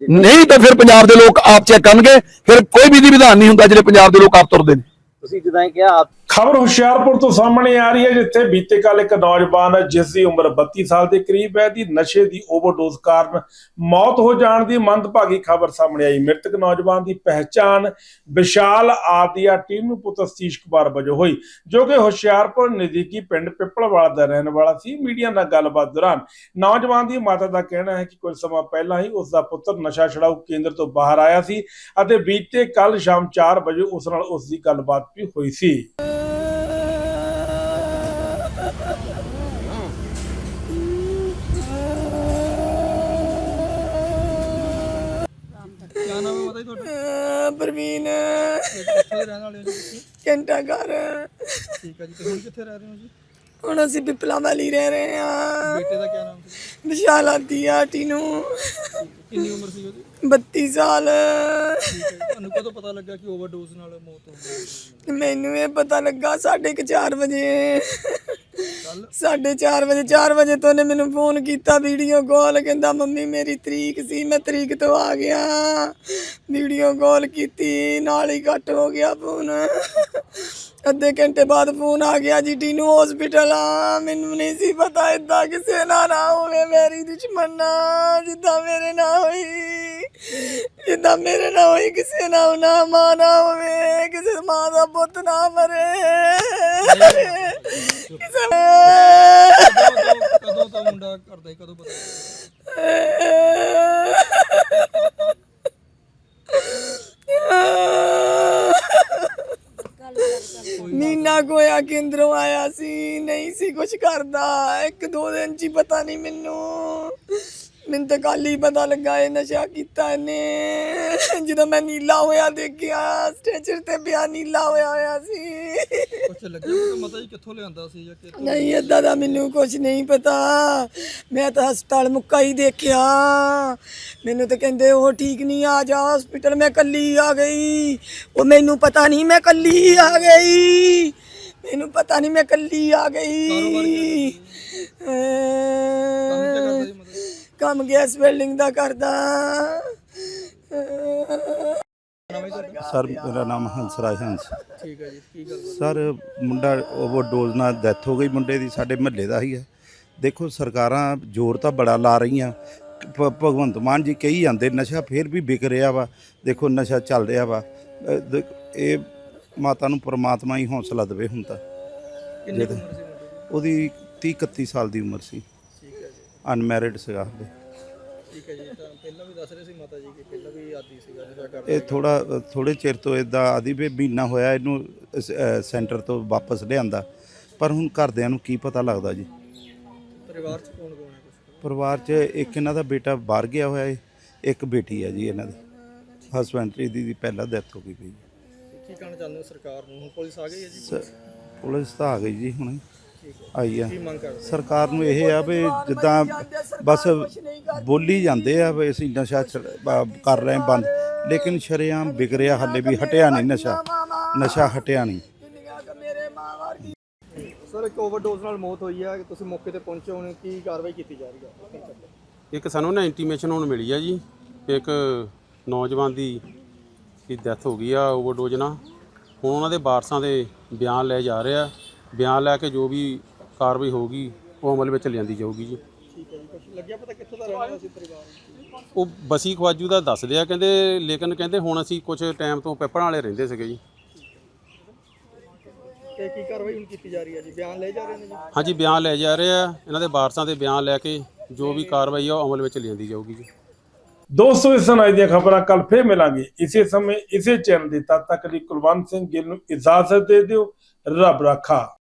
ਨਹੀਂ ਤਾਂ ਫਿਰ ਪੰਜਾਬ ਦੇ ਲੋਕ ਆਪ ਚੈੱਕ ਕਰਨਗੇ, ਫਿਰ ਕੋਈ ਵਿਧੀ ਵਿਧਾਨ ਨਹੀਂ ਹੁੰਦਾ ਜਿਹੜੇ ਪੰਜਾਬ ਦੇ ਲੋਕ ਆਪ ਤੁਰਦੇ ਨੇ। ਤੁਸੀਂ ਜਿੱਦਾਂ ਹੀ ਕਿਹਾ, ਆਪ ਖਬਰ ਹੁਸ਼ਿਆਰਪੁਰ ਤੋਂ ਸਾਹਮਣੇ ਆ ਰਹੀ ਹੈ, ਜਿੱਥੇ ਬੀਤੇ ਕੱਲ ਇੱਕ ਨੌਜਵਾਨ ਹੈ, ਜਿਸ ਦੀ ਉਮਰ 32 ਸਾਲ ਦੇ ਕਰੀਬ ਹੈ, ਦੀ ਨਸ਼ੇ ਦੀ ਓਵਰਡੋਜ਼ ਕਾਰਨ ਮੌਤ ਹੋ ਜਾਣ ਦੀ ਮੰਦਭਾਗੀ ਖਬਰ ਸਾਹਮਣੇ ਆਈ। ਮ੍ਰਿਤਕ ਨੌਜਵਾਨ ਦੀ ਪਹਿਚਾਣ ਵਿਸ਼ਾਲ ਆਦੀਆ ਟੀਨੂ ਪੁੱਤਰ ਸਤੀਸ਼ ਕੁਮਾਰ ਵਜੋਂ ਹੋਈ, ਜੋ ਕਿ ਹੁਸ਼ਿਆਰਪੁਰ ਨਜ਼ਦੀਕੀ ਪਿੰਡ ਪਿੱਪਲਵਾਲਾ ਦਾ ਰਹਿਣ ਵਾਲਾ ਸੀ। ਮੀਡੀਆ ਨਾਲ ਗੱਲਬਾਤ ਦੌਰਾਨ ਨੌਜਵਾਨ ਦੀ ਮਾਤਾ ਦਾ ਕਹਿਣਾ ਹੈ ਕਿ ਕੁਝ ਸਮਾਂ ਪਹਿਲਾਂ ਹੀ ਉਸ ਦਾ ਪੁੱਤਰ ਨਸ਼ਾ ਛਡਾਊ ਕੇਂਦਰ ਤੋਂ ਬਾਹਰ ਆਇਆ ਸੀ ਅਤੇ ਬੀਤੇ ਕੱਲ ਸ਼ਾਮ 4 ਵਜੇ ਉਸ ਨਾਲ ਉਸ ਦੀ ਗੱਲਬਾਤ ਵੀ ਹੋਈ ਸੀ। ਹੈ ਪਤਾ ਪ੍ਰਵੀਨ। ਕਿੱਥੇ ਰਹਿਣ ਵਾਲੇ ਹੋ ਜੀ ਘੰਟਾ ਘਰ। ਠੀਕ ਹੈ ਜੀ ਤੇ ਹੁਣ ਕਿੱਥੇ ਰਹਿ ਰਹੇ ਹੋ ਜੀ? ਹੁਣ ਅਸੀਂ ਪਿਪਲਾ ਵਾਲੀ ਰਹਿ ਰਹੇ ਆ ਬੇਟੇ ਦਾ ਕੀ ਨਾਮ ਸੀ? ਵਿਸ਼ਾਲ ਆਦੀਆ ਟੀਨੂ। ਕਿੰਨੀ ਉਮਰ ਸੀ ਉਹਦੀ? 32 ਸਾਲ। ਠੀਕ ਹੈ ਤੁਹਾਨੂੰ ਕਦੋਂ ਪਤਾ ਲੱਗਾ ਕਿ ਓਵਰਡੋਜ਼ ਨਾਲ ਮੌਤ ਹੋ ਗਈ? ਮੈਨੂੰ ਇਹ ਪਤਾ ਲੱਗਾ ਸਾਢੇ ਕੁ ਚਾਰ ਵਜੇ। ਸਾਢੇ ਚਾਰ ਵਜੇ 4 ਵਜੇ ਤੋਂ ਉਹਨੇ ਮੈਨੂੰ ਫੋਨ ਕੀਤਾ ਵੀਡੀਓ ਕਾਲ ਕਹਿੰਦਾ ਮੰਮੀ ਮੇਰੀ ਤਰੀਕ ਸੀ ਮੈਂ ਤਰੀਕ ਤੋਂ ਆ ਗਿਆ। ਵੀਡੀਓ ਕਾਲ ਕੀਤੀ ਨਾਲ ਹੀ ਕੱਟ ਹੋ ਗਿਆ ਫੋਨ। ਅੱਧੇ ਘੰਟੇ ਬਾਅਦ ਫੋਨ ਆ ਗਿਆ ਜੀ ਟੀਨੂ ਹਸਪੀਟਲ ਆ ਮੈਨੂੰ ਨਹੀਂ ਸੀ ਪਤਾ ਇਦਾਂ ਕਿਸੇ ਨਾਲ ਨਾ ਹੋਵੇ ਮੇਰੀ ਦੁਸ਼ਮਣ ਜਿੱਦਾਂ ਮੇਰੇ ਨਾਲ ਹੋਈ ਜਿੱਦਾਂ ਮੇਰੇ ਨਾਲ ਹੋਈ ਕਿਸੇ ਨਾਲ ਨਾ ਮਾਂ ਨਾ ਹੋਵੇ ਕਿਸੇ ਮਾਂ ਦਾ ਪੁੱਤ ਨਾ ਮਰੇ। ਕਿਸੇ ਕਦੋਂ ਤੋਂ ਮੁੰਡਾ ਕਰਦਾ ਸੀ ਕਦੋਂ ਪਤਾ ਨੀਨਾ ਗੋਇਆ ਕੇਂਦਰੋਂ ਆਇਆ ਸੀ, ਨਹੀਂ ਸੀ ਕੁਝ ਕਰਦਾ। ਇੱਕ ਦੋ ਦਿਨ ਚ ਹੀ ਪਤਾ ਨਹੀਂ ਮੈਨੂੰ। ਮੈਨੂੰ ਤਾਂ ਕੱਲ ਹੀ ਪਤਾ ਲੱਗਾ ਇਹ ਨਸ਼ਾ ਕੀਤਾ ਇਹਨੇ। ਜਦੋਂ ਮੈਂ ਨੀਲਾ ਹੋਇਆ ਦੇਖਿਆ ਸਟੇਚਰ ਤੇ ਪਿਆ ਨੀਲਾ ਹੋਇਆ ਹੋਇਆ ਸੀ। ਕੁਛ ਲੱਗਿਆ ਕਿ ਮਤਾ ਜੀ ਕਿੱਥੋਂ ਲਿਆਂਦਾ ਸੀ ਜਾਂ ਕਿੱਥੋਂ ਨਹੀਂ ਏਦਾਂ ਦਾ ਮੈਨੂੰ ਕੁਝ ਨਹੀਂ ਪਤਾ। ਮੈਂ ਤਾਂ ਹਸਪਤਾਲ ਮੁੱਕਾ ਹੀ ਦੇਖਿਆ। ਮੈਨੂੰ ਤਾਂ ਕਹਿੰਦੇ ਉਹ ਠੀਕ ਨਹੀਂ ਆ ਜਾ ਹਸਪੀਟਲ ਮੈਂ ਕੱਲੀ ਆ ਗਈ। ਉਹ ਮੈਨੂੰ ਪਤਾ ਨਹੀਂ ਮੈਂ ਕੱਲੀ ਆ ਗਈ। ਮੈਨੂੰ ਪਤਾ ਨਹੀਂ ਮੈਂ ਕੱਲੀ ਆ ਗਈ। ਕੰਮ ਕੀ ਕਰਦਾ ਸੀ ਮਤਲਬ ਕੰਮ ਗੈਸ ਵੈਲਡਿੰਗ ਦਾ ਕਰਦਾ। ਸਰ ਮੇਰਾ ਨਾਮ ਹੰਸਰਾਜ ਹੰਸ। ਠੀਕ ਹੈ ਜੀ ਕੀ ਗੱਲ ਸਰ ਮੁੰਡਾ ਓਵਰਡੋਜ਼ ਨਾਲ ਡੈਥ ਹੋ ਗਈ ਮੁੰਡੇ ਦੀ ਸਾਡੇ ਮਹੱਲੇ ਦਾ ਹੀ ਹੈ। ਦੇਖੋ ਸਰਕਾਰਾਂ ਜ਼ੋਰ ਤਾਂ ਬੜਾ ਲਾ ਰਹੀਆਂ। ਭ- ਭਗਵੰਤ ਮਾਨ ਜੀ ਕਹੀ ਜਾਂਦੇ ਨਸ਼ਾ ਫੇਰ ਵੀ ਵਿਕ ਰਿਹਾ ਵਾ। ਦੇਖੋ ਨਸ਼ਾ ਚੱਲ ਰਿਹਾ ਵਾ। ਅ, ਦੇ- ਇਹ ਮਾਤਾ ਨੂੰ ਪ੍ਰਮਾਤਮਾ ਹੀ ਹੌਸਲਾ ਦੇਵੇ ਹੁਣ ਤਾਂ। ਕਿੰਨੀ ਕੁ ਉਮਰ ਸੀ ਮੁੰਡੇ ਦੀ? ਉਹਦੀ 30 31 ਸਾਲ ਦੀ ਉਮਰ ਸੀ। ਅਨਮੈਰਿਡ ਸੀਗਾ ਹਲੇ ਠੀਕ ਹੈ ਜੀ ਤਾਂ ਪਹਿਲਾਂ ਵੀ ਦੱਸ ਰਹੇ ਸੀ ਮਾਤਾ ਜੀ ਕਿ ਪਹਿਲਾਂ ਵੀ ਆਦੀ ਸੀਗਾ ਨਸ਼ਾ ਕਰਦਾ ਇਹ ਥੋੜਾ ਥੋੜੇ ਚਿਰ ਤੋਂ ਇਦਾਂ ਆਦੀ ਵੀ ਮਹੀਨਾ ਹੋਇਆ ਇਹਨੂੰ ਸੈਂਟਰ ਤੋਂ ਵਾਪਸ ਲਿਆਂਦਾ। ਪਰ ਹੁਣ ਘਰਦਿਆਂ ਨੂੰ ਕੀ ਪਤਾ ਲੱਗਦਾ ਜੀ। ਪਰਿਵਾਰ ਚ ਕੌਣ ਕੌਣ ਹੈ ਕੁਛ? ਪਰਿਵਾਰ 'ਚ ਇੱਕ ਇਹਨਾਂ ਦਾ ਬੇਟਾ ਬਾਹਰ ਗਿਆ ਹੋਇਆ ਹੈ ਇੱਕ ਬੇਟੀ ਹੈ ਜੀ ਇਹਨਾਂ ਦੀ। ਹਸਬੈਂਡਰੀ ਦੀ ਦੀ ਪਹਿਲਾਂ ਡੈਥ ਹੋ ਗਈ ਵੀ ਕੀ ਕਹਿਣਾ ਚਾਹੁੰਦੇ ਹੋ ਸਰਕਾਰ ਨੂੰ? ਹੁਣ ਪੁਲਿਸ ਆ ਗਈ ਹੈ ਜੀ? ਸ- ਪੁਲਿਸ ਤਾਂ ਆ ਗਈ ਜੀ ਹੁਣੇ। ਆਈ ਆ। ਸਰਕਾਰ ਨੂੰ ਇਹ ਆ ਵੀ ਜਿੱਦਾਂ ਬਸ ਬੋਲੀ ਜਾਂਦੇ ਆ ਵੀ ਅਸੀਂ ਨਸ਼ਾ ਕਰ ਰਹੇ ਹਾਂ ਬੰਦ। ਲੇਕਿਨ ਸ਼ਰੇਆਮ ਵਿਕ ਰਿਹਾ ਹਾਲੇ ਵੀ ਹਟਿਆ ਨਹੀਂ ਨਸ਼ਾ। ਨਸ਼ਾ ਹਟਿਆ ਨਹੀਂ। ਸਰ ਇੱਕ ਓਵਰਡੋਜ਼ ਨਾਲ ਮੌਤ ਹੋਈ ਹੈ ਤੁਸੀਂ ਮੌਕੇ ਤੇ ਪਹੁੰਚੇ ਹੋ ਕੀ ਕਾਰਵਾਈ ਕੀਤੀ ਜਾ ਰਹੀ ਹੈ ਇੱਕ ਸਾਨੂੰ ਨਾ ਇੰਟੀਮੇਸ਼ਨ ਹੁਣ ਮਿਲੀ ਆ ਜੀ ਕਿ ਇੱਕ ਨੌਜਵਾਨ ਦੀ ਦੀ ਡੈਥ ਹੋ ਗਈ ਆ ਓਵਰਡੋਜ਼ ਨਾਲ। ਹੁਣ ਉਹਨਾਂ ਦੇ ਵਾਰਸਾਂ ਦੇ ਬਿਆਨ ਲੈ ਜਾ ਰਹੇ ਆ। ਬਿਆਨ ਲੈ ਕੇ ਜੋ ਵੀ ਕਾਰਵਾਈ ਹੋਊਗੀ ਉਹ ਅਮਲ ਵਿੱਚ ਲਿਆਂਦੀ ਜਾਊਗੀ ਜੀ। ਠੀਕ ਹੈ ਜੀ ਕੁਝ ਲੱਗਿਆ ਪਤਾ ਕਿੱਥੋਂ ਦਾ ਰਹਿਣ ਵਾਲਾ ਸੀ ਪਰਿਵਾਰ? ਉਹ ਬਸੀ ਖਵਾਜੂ ਦਾ ਦੱਸਦੇ ਆ ਕਹਿੰਦੇ ਲੇਕਿਨ ਕਹਿੰਦੇ ਹੁਣ ਅਸੀਂ ਕੁਝ ਟਾਈਮ ਤੋਂ ਪਿੱਪਣ ਵਾਲੇ ਰਹਿੰਦੇ ਸੀਗੇ ਜੀ। ਤੇ ਕੀ ਕਾਰਵਾਈ ਹੁਣ ਕੀਤੀ ਜਾ ਰਹੀ ਹੈ ਜੀ? ਬਿਆਨ ਲੈ ਜਾ ਰਹੇ ਨੇ ਜੀ? ਹਾਂਜੀ ਬਿਆਨ ਲੈ ਜਾ ਰਹੇ ਆ। ਇਹਨਾਂ ਦੇ ਵਾਰਸਾਂ ਦੇ ਬਿਆਨ ਲੈ ਕੇ ਜੋ ਵੀ ਕਾਰਵਾਈ ਆ ਉਹ ਅਮਲ ਵਿੱਚ ਲਿਆਂਦੀ ਜਾਊਗੀ ਜੀ। ਦੋਸਤੋ ਇਸ ਸੁਣਾਈ ਦੀਆਂ ਖਬਰਾਂ ਕੱਲ ਫੇਰ ਮਿਲਾਂਗੇ। ਇਸੇ ਸਮੇਂ ਇਸੇ ਚੈਨਲ ਦੇ ਤਦ ਤੱਕ ਲਈ ਕੁਲਵੰਤ ਸਿੰਘ ਗਿੱਲ ਨੂੰ ਇਜਾਜ਼ਤ ਦੇ ਦਿਓ। ਰੱਬ ਰਾਖਾ।